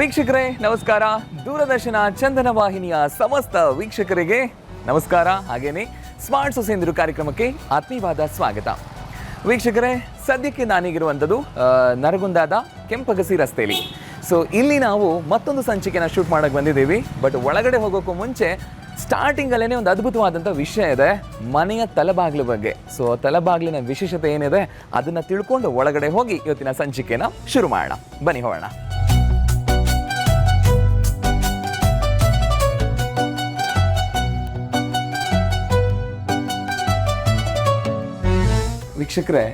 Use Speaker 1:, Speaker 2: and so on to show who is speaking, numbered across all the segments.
Speaker 1: ವೀಕ್ಷಕರೇ, ನಮಸ್ಕಾರ. ದೂರದರ್ಶನ ಚಂದನ ವಾಹಿನಿಯ ಸಮಸ್ತ ವೀಕ್ಷಕರಿಗೆ ನಮಸ್ಕಾರ. ಹಾಗೇನೆ ಸ್ಮಾರ್ಟ್ ಸೊಸೆಂದರು ಕಾರ್ಯಕ್ರಮಕ್ಕೆ ಆತ್ಮೀಯವಾದ ಸ್ವಾಗತ. ವೀಕ್ಷಕರೇ, ಸದ್ಯಕ್ಕೆ ನಾನೀಗಿರುವಂಥದ್ದು ನರಗುಂದಾದ ಕೆಂಪಗಸಿ ರಸ್ತೆಯಲ್ಲಿ ಸೊ ಇಲ್ಲಿ ನಾವು ಮತ್ತೊಂದು ಸಂಚಿಕೆನ ಶೂಟ್ ಮಾಡಕ್ಕೆ ಬಂದಿದ್ದೀವಿ. ಬಟ್ ಒಳಗಡೆ ಹೋಗೋಕ್ಕೂ ಮುಂಚೆ ಸ್ಟಾರ್ಟಿಂಗಲ್ಲೇ ಒಂದು ಅದ್ಭುತವಾದಂಥ ವಿಷಯ ಇದೆ. ಮನೆಯ ತಲೆಬಾಗಿಲು ಬಗ್ಗೆ. ಸೊ ತಲೆಬಾಗಿಲಿನ ವಿಶೇಷತೆ ಏನಿದೆ, ಅದನ್ನು ತಿಳ್ಕೊಂಡು ಒಳಗಡೆ ಹೋಗಿ ಇವತ್ತಿನ ಸಂಚಿಕೆನ ಶುರು ಮಾಡೋಣ. ಬನ್ನಿ ಹೋಗೋಣ. ವೀಕ್ಷಕರೇ,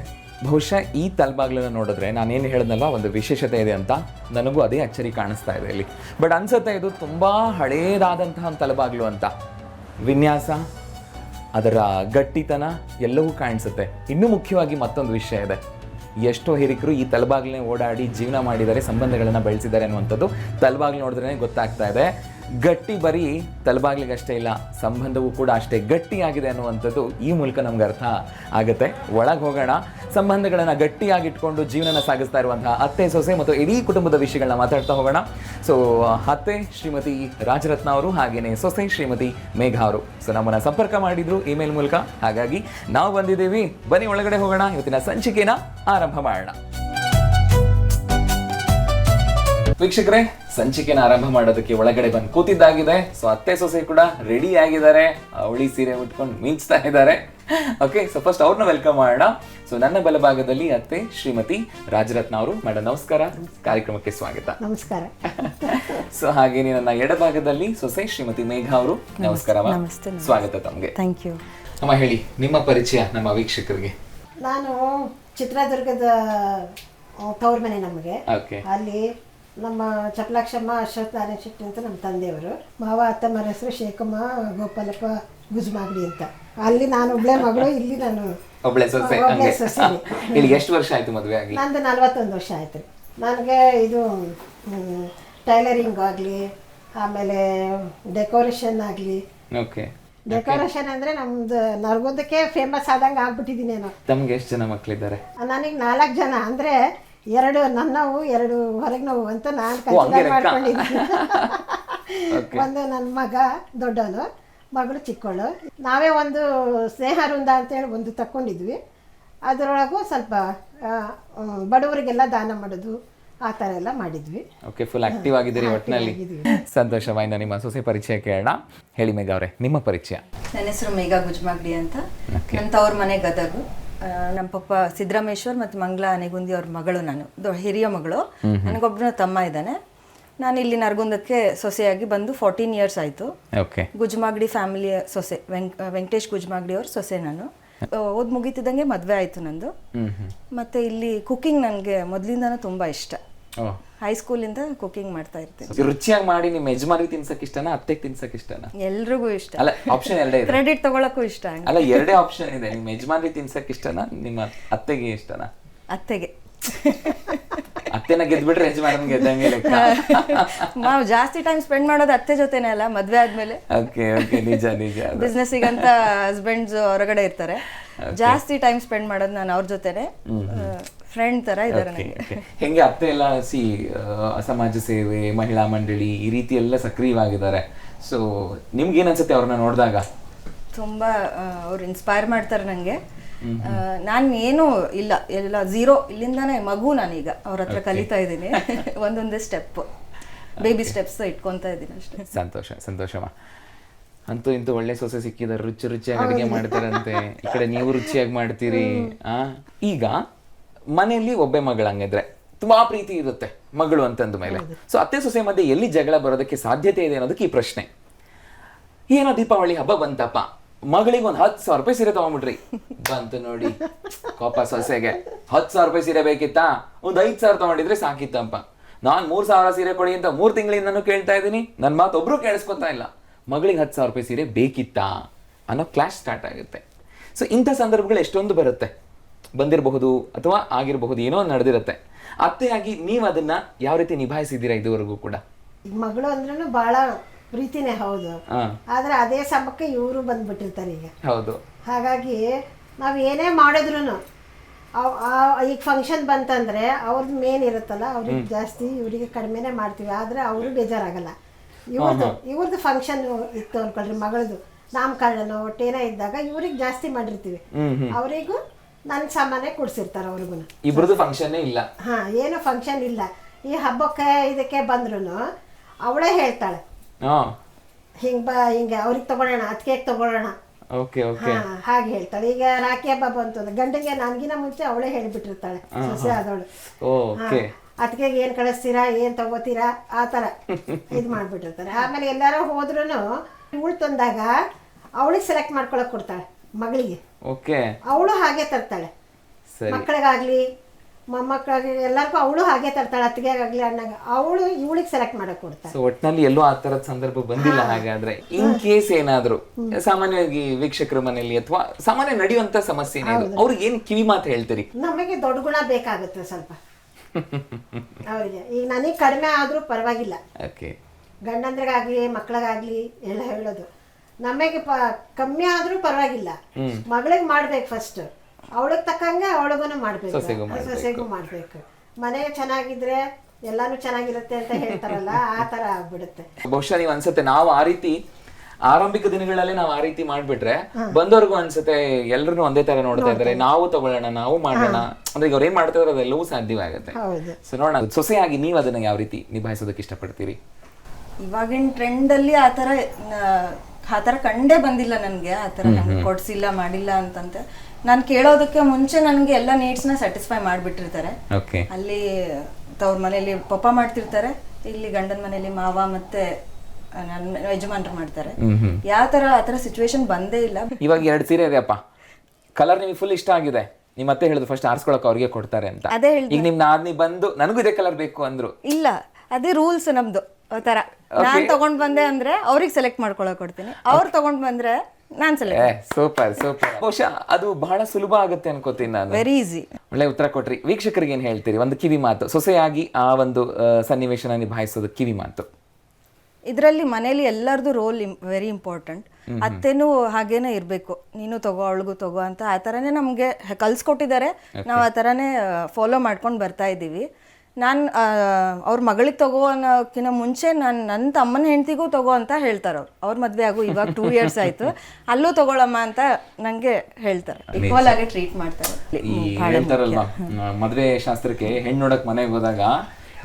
Speaker 1: ಬಹುಶಃ ಈ ತಲೆಬಾಗ್ಲನ್ನು ನೋಡಿದ್ರೆ ನಾನೇನು ಹೇಳಿದ್ನಲ್ಲ, ಒಂದು ವಿಶೇಷತೆ ಇದೆ ಅಂತ ನನಗೂ ಅದೇ ಅಚ್ಚರಿ ಕಾಣಿಸ್ತಾ ಇದೆ ಇಲ್ಲಿ. ಬಟ್ ಅನ್ಸುತ್ತೆ ಇದು ತುಂಬ ಹಳೇದಾದಂತಹ ತಲಬಾಗ್ಲು ತಲೆಬಾಗ್ಲು ಅಂತ. ವಿನ್ಯಾಸ, ಅದರ ಗಟ್ಟಿತನ ಎಲ್ಲವೂ ಕಾಣಿಸುತ್ತೆ. ಇನ್ನೂ ಮುಖ್ಯವಾಗಿ ಮತ್ತೊಂದು ವಿಷಯ ಇದೆ. ಎಷ್ಟೋ ಹಿರಿಕರು ಈ ತಲೆಬಾಗ್ಲನ್ನೇ ಓಡಾಡಿ ಜೀವನ ಮಾಡಿದ್ದಾರೆ ಸಂಬಂಧಗಳನ್ನು ಬೆಳೆಸಿದ್ದಾರೆ ಅನ್ನುವಂಥದ್ದು ತಲೆಬಾಗ್ಲು ನೋಡಿದ್ರೆ ಗೊತ್ತಾಗ್ತಾ ಇದೆ. ಗಟ್ಟಿ ಬರೀ ತಲೆಬಾಗ್ಲಿಗಷ್ಟೇ ಇಲ್ಲ, ಸಂಬಂಧವೂ ಕೂಡ ಅಷ್ಟೇ ಗಟ್ಟಿಯಾಗಿದೆ ಅನ್ನುವಂಥದ್ದು ಈ ಮೂಲಕ ನಮ್ಗೆ ಅರ್ಥ ಆಗುತ್ತೆ. ಒಳಗೆ ಹೋಗೋಣ, ಸಂಬಂಧಗಳನ್ನು ಗಟ್ಟಿಯಾಗಿ ಇಟ್ಕೊಂಡು ಜೀವನನ ಸಾಗಿಸ್ತಾ ಇರುವಂತಹ ಅತ್ತೆ, ಸೊಸೆ ಮತ್ತು ಇಡೀ ಕುಟುಂಬದ ವಿಷಯಗಳನ್ನ ಮಾತಾಡ್ತಾ ಹೋಗೋಣ. ಸೊ ಅತ್ತೆ ಶ್ರೀಮತಿ ರಾಜರತ್ನ ಅವರು ಹಾಗೇನೆ ಸೊಸೆ ಶ್ರೀಮತಿ ಮೇಘ ಅವರು. ಸೊ ನಮ್ಮನ್ನ ಸಂಪರ್ಕ ಮಾಡಿದ್ರು ಇಮೇಲ್ ಮೂಲಕ. ಹಾಗಾಗಿ ನಾವು ಬಂದಿದ್ದೀವಿ. ಬನ್ನಿ, ಒಳಗಡೆ ಹೋಗೋಣ. ಇವತ್ತಿನ ಸಂಚಿಕೆನ ಆರಂಭ ಮಾಡೋಣ. ವೀಕ್ಷಕರೇ ಸಂಚಿಕೆನ ಆರಂಭ ಮಾಡೋದಕ್ಕೆ ಒಳಗಡೆ ಬಂದು ಕೂತಿದ್ದಾಗಿದೆ. ಸೊ ಅತ್ತೆ ಸೊಸೆ ಕೂಡ ರೆಡಿ ಆಗಿದ್ದಾರೆ. ಅವಳಿ ಸೀರೆ ಉಟ್ಕೊಂಡು ಮಿಂಚ್ತಾ ಇದ್ದಾರೆ. ಓಕೆ ಸೊ ಫಸ್ಟ್ ಅವ್ರನ್ನ ವೆಲ್ಕಮ್ ಮಾಡೋಣ. ಸೊ ನನ್ನ ಬಲಭಾಗದಲ್ಲಿ ಅತ್ತೆ ಶ್ರೀಮತಿ ರಾಜರತ್ನ ಅವರು. ಮೇಡಮ್ ನಮಸ್ಕಾರ. ಕಾರ್ಯಕ್ರಮಕ್ಕೆ ಸ್ವಾಗತ.
Speaker 2: ನಮಸ್ಕಾರ.
Speaker 1: ಸೊ ಹಾಗೇನೆ ನನ್ನ ಎಡಭಾಗದಲ್ಲಿ ಸೊಸೆ ಶ್ರೀಮತಿ ಮೇಘಾ ಅವರು. ನಮಸ್ಕಾರ. ಸ್ವಾಗತ ತಮ್ಗೆ.
Speaker 2: ಥ್ಯಾಂಕ್ ಯು
Speaker 1: ಅಮ್ಮ ಹೇಳಿ ನಿಮ್ಮ ಪರಿಚಯ ನಮ್ಮ ವೀಕ್ಷಕರಿಗೆ.
Speaker 2: ನಾನು ಚಿತ್ರದುರ್ಗದ ತವ್ರ ಮನೆ ನಮಗೆ.
Speaker 1: ಓಕೆ
Speaker 2: ಅಲ್ಲಿ ನಮ್ಮ ಚಪಲಾಕ್ಷಮ್ಮ ಅಶ್ವಥ್ ನಾರಾಯಣ ಶೆಟ್ಟಿ ಅಂತ ನಮ್ಮ ತಂದೆಯವರು. ಮಾವ ಅತ್ತಮ್ಮರ ಹೆಸರು ಶೇಖಮ್ಮ ಗೋಪಾಲಪ್ಪ ಗುಜ್ಮಾಗಡಿ ಅಂತ. ಅಲ್ಲಿ ನಾನು ಒಬ್ಳೆ ಮಗಳು ಇಲ್ಲಿ ನಾನು
Speaker 1: ಒಬ್ಳೆ ಸೊಸೆ
Speaker 2: ಒಬ್ಳೆ ಸೊಸೆ.
Speaker 1: ಇಲ್ಲಿ ಎಷ್ಟು ವರ್ಷ ಆಯ್ತು ಮದುವೆ ಆಗಿ?
Speaker 2: ನಂದು ನಲ್ವತ್ತೊಂದು ವರ್ಷ ಆಯ್ತು. ನನಗೆ ಇದು ಟೈಲರಿಂಗ್ ಆಗಲಿ ಆಮೇಲೆ ಡೆಕೋರೇಷನ್ ಆಗಲಿ.
Speaker 1: ಓಕೆ.
Speaker 2: ಡೆಕೋರೇಷನ್ ಅಂದ್ರೆ ನಮ್ದು ನರಗುಂದಕ್ಕೆ ಫೇಮಸ್ ಆದಂಗೆ ಆಗ್ಬಿಟ್ಟಿದ್ದೀನಿ ನಾನು.
Speaker 1: ತಮ್ಗೆ ಎಷ್ಟು ಜನ ಮಕ್ಕಳಿದ್ದಾರೆ
Speaker 2: ನನಗೆ ನಾಲ್ಕು ಜನ. ಅಂದರೆ ಎರಡು ನನ್ನವು ಎರಡು ಹೊರಗಿನವು ಅಂತ ನಾನು ಕನ್ಸಿಡರ್. ಮಾಡ್ಕೊಂಡಿದ್ದೀನಿ. ಒಂದು ನನ್ನ ಮಗ ದೊಡ್ಡವನು ಮಗಳು ಚಿಕ್ಕವಳು ನಾವೇ ಒಂದು ಸ್ನೇಹ ವೃಂದ ಅಂತೇಳಿ ಒಂದು ತಕ್ಕೊಂಡಿದ್ವಿ. ಅದರೊಳಗೂ ಸ್ವಲ್ಪ ಬಡವರಿಗೆಲ್ಲ ದಾನ ಮಾಡೋದು ಆ ಥರ ಎಲ್ಲ ಮಾಡಿದ್ವಿ.
Speaker 1: ಓಕೆ ಫುಲ್ ಆಕ್ಟಿವ್ ಆಗಿದ್ದೀರಿ ಒಟ್ಟಿನಲ್ಲಿ ಸಂತೋಷವಾಗಿ ನಿಮ್ಮ ಸೊಸೆ ಪರಿಚಯ ಕೇಳೋಣ. ಹೇಳಿ ಮೇಘ ಅವರೇ ನಿಮ್ಮ ಪರಿಚಯ.
Speaker 3: ನನ್ನ ಹೆಸರು ಮೇಘಾ ಗುಜ್ಮಾಗ್ಡಿ ಅಂತ. ನನ್ನ ತವ್ರ ಮನೆ ಗದಗು. ನಮ್ಮ ಪಪ್ಪ ಸಿದ್ದರಾಮೇಶ್ವರ್ ಮತ್ತು ಮಂಗ್ಲಾ ನೆಗುಂದಿ ಅವ್ರ ಮಗಳು ನಾನು. ಹಿರಿಯ ಮಗಳು. ನನಗೊಬ್ಬನ ತಮ್ಮ ಇದ್ದಾನೆ. ನಾನು ಇಲ್ಲಿ ನರಗುಂದಕ್ಕೆ ಸೊಸೆಯಾಗಿ ಬಂದು ಫೋರ್ಟೀನ್ ಇಯರ್ಸ್ ಆಯಿತು.
Speaker 1: ಓಕೆ.
Speaker 3: ಗುಜ್ಮಾಗ್ಡಿ ಫ್ಯಾಮಿಲಿಯ ಸೊಸೆ ವೆಂಕಟೇಶ್ ಗುಜ್ಮಾಗಡಿ ಅವ್ರ ಸೊಸೆ ನಾನು. ಓದ್ ಮುಗಿತಿದ್ದಂಗೆ ಮದುವೆ ಆಯಿತು ನಂದು. ಮತ್ತು ಇಲ್ಲಿ ಕುಕ್ಕಿಂಗ್ ನನಗೆ ಮೊದಲಿಂದನೂ ತುಂಬ ಇಷ್ಟ. ಹೈಸ್ಕೂಲಿಂದ ಕುಕಿಂಗ್ ಮಾಡ್ತಾ ಇರ್ತೀನಿ.
Speaker 1: ರುಚಿಯಾಗಿ ಮಾಡಿ ನಿಮ್ಮ ಯಜಮಾನಿಗೆ ತಿನ್ಸಕ್ ಇಷ್ಟನಾ ಅತ್ತೆಗೆ ತಿನ್ಸಕ್ ಇಷ್ಟನಾ?
Speaker 3: ಎಲ್ರಿಗೂ ಇಷ್ಟ.
Speaker 1: ಅಲ್ಲ ಆಪ್ಷನ್ ಎರಡೇ ಇದೆ.
Speaker 3: ಕ್ರೆಡಿಟ್ ತಗೊಳಕ್ಕೂ ಇಷ್ಟ
Speaker 1: ಅಲ್ಲ ಎರಡೇ ಆಪ್ಷನ್ ಇದೆ. ನಿಮ್ಮ ಯಜಮಾನಿಗೆ ತಿನ್ಸಕ್ ಇಷ್ಟನಾ ನಿಮ್ಮ ಅತ್ತೆಗೆ ಇಷ್ಟನಾ?
Speaker 3: ಅತ್ತೆಗೆ.
Speaker 1: ಅತ್ತೆನ ಗೆದ್ಬಿಟ್ರೆ ಯಜಮಾನನ್ ಗೆದ್ದಂಗೆ ಲೆಕ್ಕ.
Speaker 3: ನಾವು ಜಾಸ್ತಿ ಟೈಮ್ ಸ್ಪೆಂಡ್ ಮಾಡೋದು ಅತ್ತೆ ಜೊತೆನೇ ಅಲ್ಲ ಮದ್ವೆ ಆದ್ಮೇಲೆ.
Speaker 1: ಓಕೆ ಓಕೆ ನಿಜ ನಿಜ. ಬಿಸ್ನೆಸ್
Speaker 3: ಬಿಸ್ನೆಸ್ಸಿಗಂತ ಹಸ್ಬೆಂಡ್ಸ್ ಹೊರಗಡೆ ಇರ್ತಾರೆ. ಜಾಸ್ತಿ ಟೈಮ್ ಸ್ಪೆಂಡ್ ಮಾಡೋದು ನಾನು ಅವ್ರ ಜೊತೆನೆ. ಫ್ರೆಂಡ್ ತರ ಇದ್ದಾರೆ ನನಗೆ.
Speaker 1: ಹೆಂಗೆ ಅತ್ತೆ ಎಲ್ಲ ಸಿ ಸಮಾಜ ಸೇವೆ ಮಹಿಳಾ ಮಂಡಳಿ ಈ ರೀತಿ ಎಲ್ಲ ಸಕ್ರಿಯವಾಗಿದ್ದಾರೆ. ಸೊ ನಿಮ್ಗೆ ಏನನ್ಸುತ್ತೆ ಅನ್ಸುತ್ತೆ ಅವ್ರನ್ನ ನೋಡಿದಾಗ?
Speaker 3: ತುಂಬಾ ಅವ್ರು ಇನ್ಸ್ಪೈರ್ ಮಾಡ್ತಾರೆ ನನಗೆ ನಾನು ಏನು ಇಲ್ಲ ಎಲ್ಲ ಝೀರೋ ಇಲ್ಲಿಂದಾನೇ ಮಗು ನಾನೀಗ. ಅವ್ರ ಹತ್ರ ಕಲಿತಾ ಇದ್ದೀನಿ. ಒಂದೊಂದೇ ಸ್ಟೆಪ್ ಬೇಬಿ ಸ್ಟೆಪ್ಸ್ ಇಟ್ಕೊತಾ ಇದ್ದೀನಿ ಅಷ್ಟೇ.
Speaker 1: ಸಂತೋಷ ಸಂತೋಷಮ್ಮ ಅಂತೂ ಇಂತೂ ಒಳ್ಳೆ ಸೊಸೆ ಸಿಕ್ಕಿದಾರೆ ರುಚಿ ರುಚಿಯಾಗಿ ಅಡುಗೆ ಮಾಡ್ತಾರಂತೆ. ಈ ಕಡೆ ನೀವು ರುಚಿಯಾಗಿ ಮಾಡ್ತೀರಿ. ಆ ಈಗ ಮನೆಯಲ್ಲಿ ಒಬ್ಬೆ ಮಗಳು ಹಂಗಿದ್ರೆ ತುಂಬಾ ಪ್ರೀತಿ ಇರುತ್ತೆ ಮಗಳು ಅಂತಂದ ಮೇಲೆ. ಸೊ ಅತ್ತೆ ಸೊಸೆ ಮಧ್ಯೆ ಎಲ್ಲಿ ಜಗಳ ಬರೋದಕ್ಕೆ ಸಾಧ್ಯತೆ ಇದೆ ಅನ್ನೋದಕ್ಕೆ ಈ ಪ್ರಶ್ನೆ. ಏನೋ ದೀಪಾವಳಿ ಹಬ್ಬ ಬಂತಪ್ಪ. ಮಗಳಿಗೆ ಒಂದು ಹತ್ತು ಸಾವಿರ ರೂಪಾಯಿ ಸೀರೆ ತಗೊಂಡ್ಬಿಟ್ರಿ. ಬಂತು ನೋಡಿ ಕೋಪ ಸೊಸೆಗೆ. ಹತ್ತು ಸಾವಿರ ರೂಪಾಯಿ ಸೀರೆ ಬೇಕಿತ್ತಾ? ಒಂದು ಐದು ಸಾವಿರ ತಗೊಂಡಿದ್ರೆ ಸಾಕಿತ್ತಪ್ಪ ನಾನ್ ಮೂರ್ ಸಾವಿರ ಸೀರೆ ಕೊಡಿ ಅಂತ ಮೂರ್ ತಿಂಗಳಿಂದನೂ ಕೇಳ್ತಾ ಇದ್ದೀನಿ. ನನ್ ಮಾತು ಒಬ್ರು ಕೇಳಿಸ್ಕೊತಾ ಇಲ್ಲ. ಮಗಳಿಗೆ ಹತ್ತು ಸಾವಿರ ರೂಪಾಯಿ ಸೀರೆ ಬೇಕಿತ್ತಾ ಅನ್ನೋ ಕ್ಲಾಶ್ ಸ್ಟಾರ್ಟ್ ಆಗುತ್ತೆ. ಸೊ ಇಂಥ ಸಂದರ್ಭಗಳು ಎಷ್ಟೊಂದು ಬರುತ್ತೆ. ಬಂದಿರಬಹುದು ಅಥವಾ ಆಗಿರಬಹುದು ಏನೋ ನಡೆದಿರುತ್ತೆ. ಅತ್ತೆಯಾಗಿ ನೀವು ಅದನ್ನ ಯಾವ ರೀತಿ ನಿಭಾಯಿಸಿದ್ದೀರಾ ಇದುವರೆಗೂ ಕೂಡ?
Speaker 2: ಈಗ ಮಗಳು ಅಂದ್ರೂ ಬಹಳ ಪ್ರೀತಿನೇ ಹೌದು. ಆದ್ರೆ ಅದೇ ಸಮಕ್ಕೆ ಇವರು ಬಂದ್ಬಿಟ್ಟಿರ್ತಾರೆ ಈಗ.
Speaker 1: ಹೌದು.
Speaker 2: ಹಾಗಾಗಿ ನಾವು ಏನೇ ಮಾಡಿದ್ರು ಆ- ಈಗ ಫಂಕ್ಷನ್ ಬಂತಂದ್ರೆ ಅವ್ರದ್ದು ಮೇನ್ ಇರುತ್ತಲ್ಲ ಅವ್ರಿಗೆ ಜಾಸ್ತಿ ಇವರಿಗೆ ಕಡಿಮೆನೆ ಮಾಡ್ತೀವಿ. ಆದ್ರೆ ಅವರು ಬೇಜಾರಾಗಲ್ಲ. ಇವ್ರದ್ದು ಇವ್ರದ್ದು ಫಂಕ್ಷನ್ ಇತ್ತು ಅನ್ಕೊಳ್ರಿ ಮಗಳದು. ನಾಮಕರಣ ಒಟ್ಟೇನೇ ಇದ್ದಾಗ ಇವ್ರಿಗೆ ಜಾಸ್ತಿ ಮಾಡಿರ್ತೀವಿ. ಅವರಿಗೂ ನನ್ನ ಸಾಮಾನೇ ಕೊಡ್ಸಿರ್ತಾರೆ ಅವ್ರಿಗೂ
Speaker 1: ಇಬ್ರದ್ದು ಫಂಕ್ಷನ್ ಇಲ್ಲ.
Speaker 2: ಹಾ ಏನು ಫಂಕ್ಷನ್ ಇಲ್ಲ. ಈ ಹಬ್ಬಕ್ಕೆ ಇದಕ್ಕೆ ಬಂದ್ರು ಅವಳೇ ಹೇಳ್ತಾಳೆ. ಹಿಂಗ್ ಬಾ ಹಿಂಗ ಅವ್ರಿಗೆ ತಗೊಳ್ಳೋಣ ಅದಕ್ಕೆ ತಗೊಳ್ಳೋಣ.
Speaker 1: Okay okay.
Speaker 2: ಹಾ ಹಾಗೆ ಹೇಳ್ತಾಳೆ. ಈಗ ರಾಖಿ ಹಬ್ಬ ಬಂತು ಗಂಡಗೆ ನನ್ಗಿನ ಮುಂಚೆ ಅವಳೇ ಹೇಳಿಬಿಟ್ಟಿರ್ತಾಳೆ. ಸೊಸೆ ಆದವಳು.
Speaker 1: ಓಕೆ.
Speaker 2: ಅದಕ್ಕೆ ಏನ್ ಕಳಿಸ್ತೀರಾ ಏನ್ ತಗೋತೀರಾ ಆ ತರ ಇದು ಮಾಡ್ಬಿಟ್ಟಿರ್ತಾರೆ. ಆಮೇಲೆ ಎಲ್ಲಾರು ಹೋದ್ರು ಇವಳು ತಂದಾಗ ಅವಳಿಗೆ ಸೆಲೆಕ್ಟ್ ಮಾಡ್ಕೊಳಕ್ ಕೊಡ್ತಾಳೆ. ಮಗಳಿಗೆ.
Speaker 1: ಓಕೆ.
Speaker 2: ಅವಳು ಹಾಗೆ ತರ್ತಾಳೆ.
Speaker 1: ಸರಿ.
Speaker 2: ಮಕ್ಕಳಿಗಾಗ್ಲಿ ಮೊಮ್ಮಕ್ಕಳಿಗೆ ಎಲ್ಲರಿಗೂ ಅವಳು ಹಾಗೆ ತರ್ತಾಳೆ ಅತ್ತಿಗೆಗಾಗ್ಲಿ ಅಣ್ಣಗ. ಅವಳು ಇವಳಿಗೆ ಸೆಲೆಕ್ಟ್ ಮಾಡಕ್ ಕೊಡ್ತಾಳೆ.
Speaker 1: ಸೊ ಒಟ್ನಲ್ಲಿ ಎಲ್ಲೂ ಆ ತರದ ಸಂದರ್ಭ ಬಂದಿಲ್ಲ ಹಾಗಾದ್ರೆ. ಇನ್ ಕೇಸ್ ಏನಾದ್ರು ಸಾಮಾನ್ಯವಾಗಿ ವೀಕ್ಷಕರ ಮನೆಯಲ್ಲಿ ಅಥವಾ ಸಾಮಾನ್ಯ ನಡೆಯುವಂತ ಸಮಸ್ಯೆ ಏನಾದ್ರು ಅವ್ರಿಗೆ ಏನ್ ಕಿವಿ ಮಾತು ಹೇಳ್ತೀರಿ?
Speaker 2: ನಮಗೆ ದೊಡ್ಡ ಗುಣ ಬೇಕಾಗುತ್ತೆ ಸ್ವಲ್ಪ. ಅವರಿಗೆ. ಈಗ ನನಗೆ ಕಡಿಮೆ ಆದ್ರೂ ಪರವಾಗಿಲ್ಲ.
Speaker 1: ಓಕೆ
Speaker 2: ಗಂಡಂದ್ರಿಗಾಗ್ಲಿ ಮಕ್ಕಳಿಗಾಗ್ಲಿ ಎಲ್ಲ ಹೇಳೋದು. ನಮಗೆ ಪ ಕಮ್ಮಿ ಆದ್ರೂ ಪರವಾಗಿಲ್ಲ. ಮಗಳಿಗೆ ಮಾಡ್ಬೇಕು ಫಸ್ಟ್ ಅವಳಗ್ ತಕ್ಕಂಗೆ ಅವಳಗೂ ಮಾಡ್ಬೇಕು.
Speaker 1: ಸೊಸೆಗೂ ಮಾಡ್ಬೇಕು.
Speaker 2: ಮನೆ ಚೆನ್ನಾಗಿದ್ರೆ ಎಲ್ಲಾನು ಚೆನ್ನಾಗಿರುತ್ತೆ ಅಂತ ಹೇಳ್ತಾರಲ್ಲ ಆ ತರ ಆಗ್ಬಿಡುತ್ತೆ.
Speaker 1: ಬಹುಶಃ ನೀವು ಅನ್ಸುತ್ತೆ ನಾವು ಆ ರೀತಿ ಆರಂಭಿಕ ದಿನಗಳಲ್ಲಿ ನಾವು ಆ ರೀತಿ ಮಾಡ್ಬಿಟ್ರೆ ಬಂದವ್ರಿಗೂ ಅನ್ಸುತ್ತೆ ಎಲ್ಲರೂ ಒಂದೇ ತರ ನೋಡ್ತಾ ಇದ್ದಾರೆ ನಾವು ತಗೊಳ್ಳೋಣ ನಾವು ಮಾಡೋಣ. ಅಂದ್ರೆ ಈಗ ಅವ್ರು ಏನ್ ಮಾಡ್ತಾ ಇದಾರೆ ಅದೆಲ್ಲವೂ ಸಾಧ್ಯವಾಗುತ್ತೆ.
Speaker 2: ಹೌದು.
Speaker 1: ಸೊ ನೋಡೋಣ ಸೊಸೆಯಾಗಿ ನೀವು ಅದನ್ನ ಯಾವ ರೀತಿ ನಿಭಾಯಿಸೋದಕ್ಕೆ ಇಷ್ಟಪಡ್ತೀರಿ?
Speaker 3: ಇವಾಗಿನ ಟ್ರೆಂಡಲ್ಲಿ ಆ ಥರ ನ- ಆ ಥರ ಕಂಡೇ ಬಂದಿಲ್ಲ ನನಗೆ ಆ ಥರ ನಂಗೆ ಕೊಡ್ಸಿಲ್ಲ ಮಾಡಿಲ್ಲ ಅಂತಂತೆ. ನಾನು ಕೇಳೋದಕ್ಕೆ ಮುಂಚೆ ನನಗೆ ಎಲ್ಲ ನೀಡ್ಸ್ನ ಸ್ಯಾಟಿಸ್ಫೈ ಮಾಡಿಬಿಟ್ಟಿರ್ತಾರೆ. ಅಲ್ಲಿ ತವ್ರ ಮನೇಲಿ ಪಪ್ಪ ಮಾಡ್ತಿರ್ತಾರೆ ಇಲ್ಲಿ ಗಂಡನ ಮನೇಲಿ ಮಾವ ಮತ್ತೆ ನನ್ನ ಯಜಮಾನ್ರು ಮಾಡ್ತಾರೆ. ಯಾವ ಥರ ಆ ಥರ ಸಿಚುವೇಶನ್ ಬಂದೇ ಇಲ್ಲ.
Speaker 1: ಇವಾಗ ಎರಡು ಸೀರೆ ಇದೆಯಪ್ಪ ಕಲರ್ ನಿಮಗೆ ಫುಲ್ ಇಷ್ಟ ಆಗಿದೆ. ನಿಮ್ಮ ಮತ್ತೆ ಹೇಳಿದ್ರು ಫಸ್ಟ್ ಆರಿಸ್ಕೊಳಕ್ ಅವ್ರಿಗೆ ಕೊಡ್ತಾರೆ ಅಂತ. ಈಗ ನಿಮ್ ನಾದ್ನಿ ಬಂದು ನನಗೂ ಇದೇ ಕಲರ್ ಬೇಕು ಅಂದ್ರು.
Speaker 3: ಇಲ್ಲ ಅದೇ ರೂಲ್ಸ್ ನಮ್ದು. ಥರ ನಾನ್ ತಗೊಂಡ್ ಬಂದೆ ಅಂದ್ರೆ ಅವ್ರಿಗೆ ಸೆಲೆಕ್ಟ್ ಮಾಡ್ಕೊಳಕ್ ಕೊಡ್ತೀನಿ. ಅವ್ರು ತಗೊಂಡ್ ಬಂದ್ರೆ ನಾನ್ ಸೆಲೆಕ್ಟ್
Speaker 1: ಸೂಪರ್ ಸೂಪರ್ ಬಹುಶಃ ಅದು ಬಹಳ ಸುಲಭ ಆಗುತ್ತೆ ಅನ್ಕೋತೀನಿ ನಾನು.
Speaker 3: ವೆರಿ ಈಸಿ
Speaker 1: ಒಳ್ಳೆ ಉತ್ತರ ಕೊಟ್ರಿ. ವೀಕ್ಷಕರಿಗೆ ಏನ್ ಹೇಳ್ತೀರಿ? ಒಂದು ಕಿವಿ ಮಾತು. ಸೊಸೆಯಾಗಿ ಆ ಒಂದು ಸನ್ನಿವೇಶನ ನಿಭಾಯಿಸೋದು ಕಿವಿ ಮಾತು.
Speaker 3: ಇದರಲ್ಲಿ ಮನೇಲಿ ಎಲ್ಲರದು ರೋಲ್ ವೆರಿ ಇಂಪಾರ್ಟೆಂಟ್ ಅತ್ತೆನೂ ಹಾಗೇನೆ ಇರಬೇಕು. ನೀನು ತಗೋ ಅವಳಿಗೂ ತಗೋ ಅಂತ ಆ ಥರನೇ ನಮಗೆ ಕಲ್ಸ್ಕೊಟ್ಟಿದ್ದಾರೆ. ನಾವು ಆ ಥರನೇ ಫಾಲೋ ಮಾಡ್ಕೊಂಡು ಬರ್ತಾ ಇದ್ದೀವಿ. ನಾನು ಅವ್ರ ಮಗಳಿಗೆ ತಗೋ ಅನ್ನೋಕ್ಕಿಂತ ಮುಂಚೆ ನಾನು ನನ್ನ ತಮ್ಮನ ಹೆಂಡ್ತಿಗೂ ತಗೋ ಅಂತ ಹೇಳ್ತಾರೆ ಅವ್ರು. ಅವ್ರ ಮದುವೆ ಆಗು ಇವಾಗ ಟೂ ಇಯರ್ಸ್ ಆಯಿತು. ಅಲ್ಲೂ ತಗೊಳಮ್ಮ ಅಂತ ನನಗೆ ಹೇಳ್ತಾರೆ. ಈಕ್ವಲ್ ಆಗಿ ಟ್ರೀಟ್ ಮಾಡ್ತಾರೆ.
Speaker 1: ಈ ಹೇಳ್ತಾರಲ್ವಾ? ಮ- ಮದ್ವೆ ಶಾಸ್ತ್ರಕ್ಕೆ ಹೆಣ್ಣು ನೋಡಕ್ ಮನೆಗೆ ಹೋದಾಗ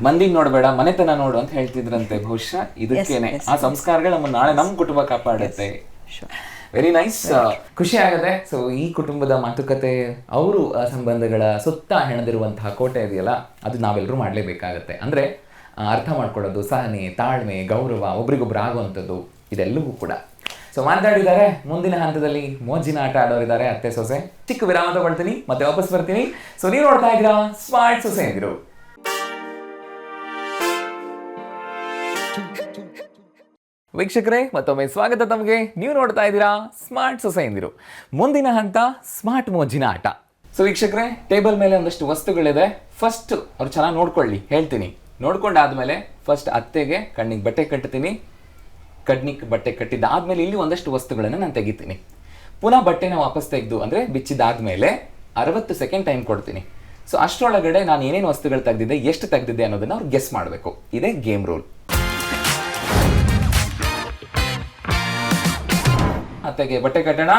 Speaker 1: ಮಂದಿಗೆ ನೋಡಬೇಡ ಮನೆತನ ನೋಡು ಅಂತ ಹೇಳ್ತಿದ್ರಂತೆ. ಬಹುಶಃ ಇದಕ್ಕೇನೆ. ಆ ಸಂಸ್ಕಾರಗಳು ನಮ್ಮ ನಾಳೆ ನಮ್ಮ ಕುಟುಂಬ ಕಾಪಾಡುತ್ತೆ. ವೆರಿ ನೈಸ್ ಖುಷಿ ಆಗುತ್ತೆ ಸೊ ಈ ಕುಟುಂಬದ ಮಾತುಕತೆ ಅವರು ಸಂಬಂಧಗಳ ಸುತ್ತ ಹೆಣದಿರುವಂತಹ ಕೋಟೆ ಇದೆಯಲ್ಲ ಅದು ನಾವೆಲ್ಲರೂ ಮಾಡಲೇಬೇಕಾಗತ್ತೆ. ಅಂದರೆ ಅರ್ಥ ಮಾಡ್ಕೊಳ್ಳೋದು ಸಹನೆ ತಾಳ್ಮೆ ಗೌರವ ಒಬ್ರಿಗೊಬ್ರು ಆಗುವಂಥದ್ದು ಇದೆಲ್ಲವೂ ಕೂಡ. ಸೊ ಮಾತಾಡಿದ್ದಾರೆ ಮುಂದಿನ ಹಂತದಲ್ಲಿ ಮೋಜಿನ ಆಟ ಆಡೋರಿದ್ದಾರೆ ಅತ್ತೆ ಸೊಸೆ. ಚಿಕ್ಕ ವಿರಾಮ ತಗೊಳ್ತೀನಿ ಮತ್ತೆ ವಾಪಸ್ ಬರ್ತೀನಿ. ಸೊ ನೀವು ನೋಡ್ತಾ ಇದ್ದೀರಾ ಸ್ಮಾರ್ಟ್ ಸೊಸೆ ಅಂದಿರು ವೀಕ್ಷಕರೇ, ಮತ್ತೊಮ್ಮೆ ಸ್ವಾಗತ ತಮಗೆ. ನೀವು ನೋಡ್ತಾ ಇದ್ದೀರಾ ಸ್ಮಾರ್ಟ್ ಸೊಸೈಂದಿರು ಮುಂದಿನ ಹಂತ ಸ್ಮಾರ್ಟ್ ಮೋಜಿನ ಆಟ. ಸೊ ವೀಕ್ಷಕರೇ, ಟೇಬಲ್ ಮೇಲೆ ಒಂದಷ್ಟು ವಸ್ತುಗಳಿದೆ. ಫಸ್ಟ್ ಅವ್ರು ಚೆನ್ನಾಗಿ ನೋಡ್ಕೊಳ್ಳಿ, ಹೇಳ್ತೀನಿ. ನೋಡ್ಕೊಂಡಾದ್ಮೇಲೆ ಫಸ್ಟ್ ಅತ್ತೆಗೆ ಕಣ್ಣಿಗೆ ಬಟ್ಟೆ ಕಟ್ತೀನಿ. ಕಣ್ಣಿಗೆ ಬಟ್ಟೆ ಕಟ್ಟಿದ್ದಾದ್ಮೇಲೆ ಇಲ್ಲಿ ಒಂದಷ್ಟು ವಸ್ತುಗಳನ್ನು ನಾನು ತೆಗಿತೀನಿ. ಪುನಃ ಬಟ್ಟೆನ ವಾಪಸ್ ತೆಗೆದು, ಅಂದರೆ ಬಿಚ್ಚಿದಾದ್ಮೇಲೆ ಅರವತ್ತು ಸೆಕೆಂಡ್ ಟೈಮ್ ಕೊಡ್ತೀನಿ. ಸೊ ಅಷ್ಟರೊಳಗಡೆ ನಾನು ಏನೇನು ವಸ್ತುಗಳು ತೆಗೆದಿದ್ದೆ, ಎಷ್ಟು ತೆಗೆದಿದ್ದೆ ಅನ್ನೋದನ್ನು ಅವ್ರು ಗೆಸ್ ಮಾಡಬೇಕು. ಇದೇ ಗೇಮ್ ರೂಲ್ ಅತ್ತೆಗೆ ಬಟ್ಟೆ ಕಟ್ಟೋಣ.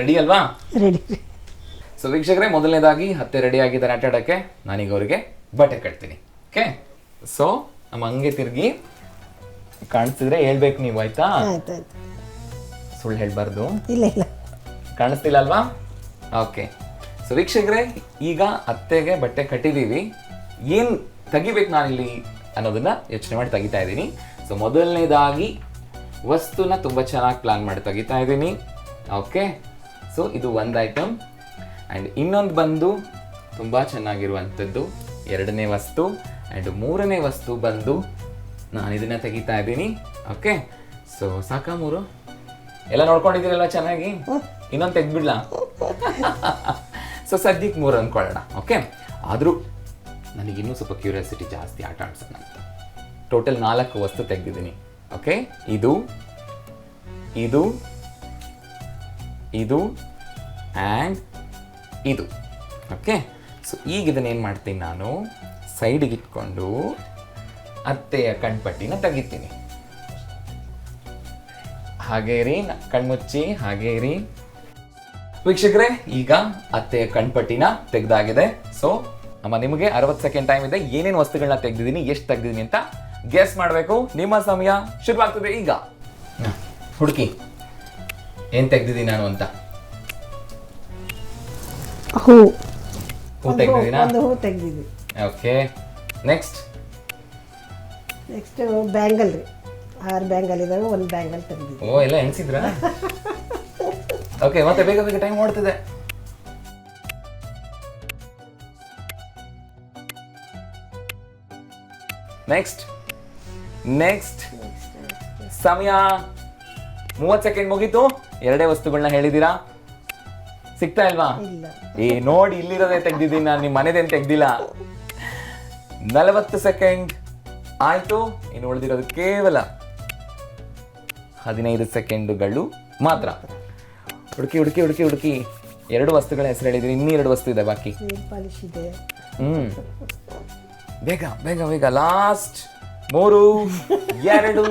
Speaker 1: ರೆಡಿ ಅಲ್ವಾ?
Speaker 2: ರೆಡಿ
Speaker 1: ಸೊ ವೀಕ್ಷಕರೇ ಮೊದಲನೇದಾಗಿ ಹತ್ತೆ ರೆಡಿ ಆಗಿದ್ದಾರೆ ಆಟ ಆಡೋಕ್ಕೆ ನಾನೀಗ ಅವರಿಗೆ ಬಟ್ಟೆ ಕಟ್ತೀನಿ. ಓಕೆ ಸೊ ನಮ್ಮ ಹಂಗೆ ತಿರುಗಿ ಕಾಣಿಸ್ತಿದ್ರೆ ಹೇಳ್ಬೇಕು ನೀವು ಆಯ್ತು? ಸುಳ್ಳು ಹೇಳ್ಬಾರ್ದು.
Speaker 2: ಇಲ್ಲ ಇಲ್ಲ.
Speaker 1: ಕಾಣಿಸ್ತಿಲ್ಲ ಅಲ್ವಾ? ಓಕೆ ಸೊ ವೀಕ್ಷಕರೇ ಈಗ ಅತ್ತೆಗೆ ಬಟ್ಟೆ ಕಟ್ಟಿದ್ದೀವಿ. ಏನು ತೆಗಿಬೇಕು ನಾನಿಲ್ಲಿ ಅನ್ನೋದನ್ನ ಯೋಚನೆ ಮಾಡಿ ತೆಗಿತಾ ಇದ್ದೀನಿ. ಸೊ ಮೊದಲನೇದಾಗಿ ವಸ್ತುನ ತುಂಬ ಚೆನ್ನಾಗಿ ಪ್ಲಾನ್ ಮಾಡಿ ತೆಗಿತಾ ಇದ್ದೀನಿ. ಓಕೆ ಸೊ ಇದು ಒಂದು ಐಟಮ್ ಆ್ಯಂಡ್ ಇನ್ನೊಂದು ಬಂದು ತುಂಬ ಚೆನ್ನಾಗಿರುವಂಥದ್ದು. ಎರಡನೇ ವಸ್ತು. ಆ್ಯಂಡ್ ಮೂರನೇ ವಸ್ತು ಬಂದು ನಾನು ಇದನ್ನ ತೆಗಿತಾ ಇದ್ದೀನಿ. ಓಕೆ ಸೊ ಸಾಕಾ ಮೂರು? ಎಲ್ಲ ನೋಡ್ಕೊಂಡಿದ್ದೀರಲ್ಲ ಚೆನ್ನಾಗಿ? ಇನ್ನೊಂದು ತೆಗ್ದ್ಬಿಡ್ಲಾ? ಸೊ ಸದ್ಯಕ್ಕೆ ಮೂರು ಅಂದ್ಕೊಳ್ಳೋಣ ಓಕೆ ಆದರೂ ನನಗಿನ್ನೂ ಸ್ವಲ್ಪ ಕ್ಯೂರಿಯಾಸಿಟಿ ಜಾಸ್ತಿ ಆಟ ಆಡ್ಸೋಣ ಟೋಟಲ್ ನಾಲ್ಕು ವಸ್ತು ತೆಗೆದಿದ್ದೀನಿ. ಓಕೆ? ಇದು ಇದು ಇದು, ಆ್ಯಂಡ್ ಇದು. ಓಕೆ? ಸೊ, ಈಗ ಇದನ್ನೇನು ಮಾಡ್ತೀನಿ ನಾನು? ಸೈಡಿಗೆ ಇಟ್ಕೊಂಡು ಅತ್ತೆಯ ಕಣ್ಪಟ್ಟಿನ ತೆಗಿತೀನಿ. ಹಾಗೆ ರೀ ಕಣ್ಮುಚ್ಚಿ, ಹಾಗೇ ರೀ ವೀಕ್ಷಕರೇ, ಈಗ ಅತ್ತೆಯ ಕಣ್ಪಟ್ಟಿನ ತೆಗೆದಾಗಿದೆ. ಸೊ, ಅಮ್ಮ, ನಿಮಗೆ ಅರವತ್ತು ಸೆಕೆಂಡ್ ಟೈಮ್ ಇದೆ. ಏನೇನು ವಸ್ತುಗಳನ್ನ ತೆಗ್ದಿದ್ದೀನಿ, ಎಷ್ಟು ತೆಗ್ದಿದ್ದೀನಿ ಅಂತ ಗೆಸ್ ಮಾಡಬೇಕು. ನಿಮ್ಮ ಸಮಯ ಶುರುವಾಗ್ತದೆ ಈಗ. ಹುಡುಕಿ. ಏನ್ ತೆಗ್ದಿದ್ದೀನಿ ನಾನು ಅಂತ?
Speaker 2: ಹೂ.
Speaker 1: ಹೂ ತೆಗ್ದಿದ್ದೀನಾ?
Speaker 2: ಒಂದು ಹೂ ತೆಗ್ದಿದ್ವಿ
Speaker 1: ಓಕೆ ನೆಕ್ಸ್ಟ್
Speaker 2: ನೆಕ್ಸ್ಟ್ ಬ್ಯಾಂಗಲ್ ರೀ. ಆರು ಬ್ಯಾಂಗಲ್ ಇದಾವೆ ಒಂದು ಬ್ಯಾಂಗಲ್ ತೆಗ್ದಿದ್ವಿ
Speaker 1: ಓ ಎಲ್ಲ ಎಣಿಸಿದ್ರ? ಓಕೆ ಮತ್ತೆ ಬೇಗ ಬೇಗ ಟೈಮ್ ಓಡ್ತಿದೆ. ನೆಕ್ಸ್ಟ್ ನೆಕ್ಸ್ಟ್ ಸಮಯ. ಮೂವತ್ತು ಸೆಕೆಂಡ್ ಮುಗೀತು. ಎರಡೇ ವಸ್ತುಗಳನ್ನ ಹೇಳಿದೀರಾ ಸಿಗ್ತಾ ಇಲ್ವಾ? ಏ ನೋಡಿ ಇಲ್ಲಿರೋದೇ ತೆಗ್ದಿದ್ದೀನಿ. ನಾನು ನಿಮ್ಮ ಮನೆದೇನ್ ತೆಗ್ದಿಲ್ಲ. ನಲವತ್ತು ಸೆಕೆಂಡ್ ಆಯ್ತು. ಇನ್ನು ಉಳಿದಿರೋದು ಕೇವಲ ಹದಿನೈದು ಸೆಕೆಂಡುಗಳು ಮಾತ್ರ. ಹುಡುಕಿ ಹುಡುಕಿ ಹುಡುಕಿ ಹುಡುಕಿ. ಎರಡು ವಸ್ತುಗಳ ಹೆಸರು ಹೇಳಿದ್ರಿ ಇನ್ನೂ ಎರಡು ವಸ್ತು ಇದೆ ಬಾಕಿ. ಹ್ಮ್. ಬೇಗ ಬೇಗ ಬೇಗ. ಲಾಸ್ಟ್ ಮೂರು, ಎರಡು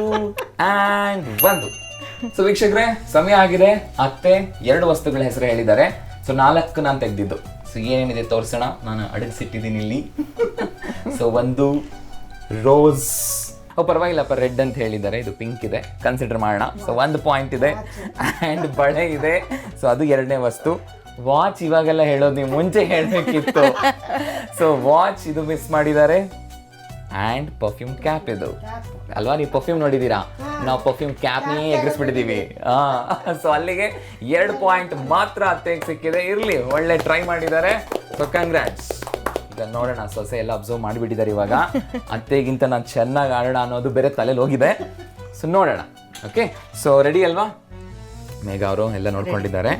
Speaker 1: ಆ್ಯಂಡ್ ಒಂದು. ಸೊ ವೀಕ್ಷಕರೇ, ಸಮಯ ಆಗಿದೆ. ಅತ್ತೆ ಎರಡು ವಸ್ತುಗಳ ಹೆಸರು ಹೇಳಿದ್ದಾರೆ. ಸೊ ನಾಲ್ಕು ನಾನು ತೆಗೆದಿದ್ದು. ಸೊ ಏನೇನಿದೆ ತೋರಿಸೋಣ. ನಾನು ಅಡಗಿಸಿಟ್ಟಿದ್ದೀನಿ ಇಲ್ಲಿ ಸೊ ಒಂದು ರೋಸ್. ಓ, ಪರವಾಗಿಲ್ಲಪ್ಪ, ರೆಡ್ ಅಂತ ಹೇಳಿದ್ದಾರೆ. ಇದು ಪಿಂಕ್ ಇದೆ. ಕನ್ಸಿಡರ್ ಮಾಡೋಣ. ಸೊ ಒಂದು ಪಾಯಿಂಟ್ ಇದೆ. ಆ್ಯಂಡ್ ಬಳೆ ಇದೆ. ಸೊ ಅದು ಎರಡನೇ ವಸ್ತು. ವಾಚ್ ಇವಾಗೆಲ್ಲ ಹೇಳೋದು ನೀವು ಮುಂಚೆ ಹೇಳಬೇಕಿತ್ತು. ಸೊ ವಾಚ್ ಇದು ಮಿಸ್ ಮಾಡಿದ್ದಾರೆ. ಆ್ಯಂಡ್ ಪರ್ಫ್ಯೂಮ್ ಕ್ಯಾಪ್ ಇದು. ಅಲ್ವಾ ನೀವು ಪರ್ಫ್ಯೂಮ್ ನೋಡಿದ್ದೀರಾ? ನಾವು ಪರ್ಫ್ಯೂಮ್ ಕ್ಯಾಪ್ನೇ ಎಗರಿಸ್ಬಿಟ್ಟಿದ್ದೀವಿ. ಸೊ ಅಲ್ಲಿಗೆ ಎರಡು ಪಾಯಿಂಟ್ ಮಾತ್ರ ಅತ್ತೆಗೆ ಸಿಕ್ಕಿದೆ. ಇರಲಿ ಒಳ್ಳೆ ಟ್ರೈ ಮಾಡಿದ್ದಾರೆ. ಸೊ ಕಂಗ್ರಾಟ್ಸ್ ಈಗ ನೋಡೋಣ ಸೊಸೆ ಎಲ್ಲ ಅಬ್ಸರ್ವ್ ಮಾಡಿಬಿಟ್ಟಿದ್ದಾರೆ ಇವಾಗ. ಅತ್ತೆಗಿಂತ ನಾನು ಚೆನ್ನಾಗಿ ಆಡೋಣ ಅನ್ನೋದು ಬೇರೆ ತಲೆಯಲ್ಲಿ ಹೋಗಿದೆ. ಸೊ ನೋಡೋಣ. ಓಕೆ ಸೊ ರೆಡಿ ಅಲ್ವಾ? ಮೇಘ ಅವರು ಎಲ್ಲ ನೋಡ್ಕೊಂಡಿದ್ದಾರೆ.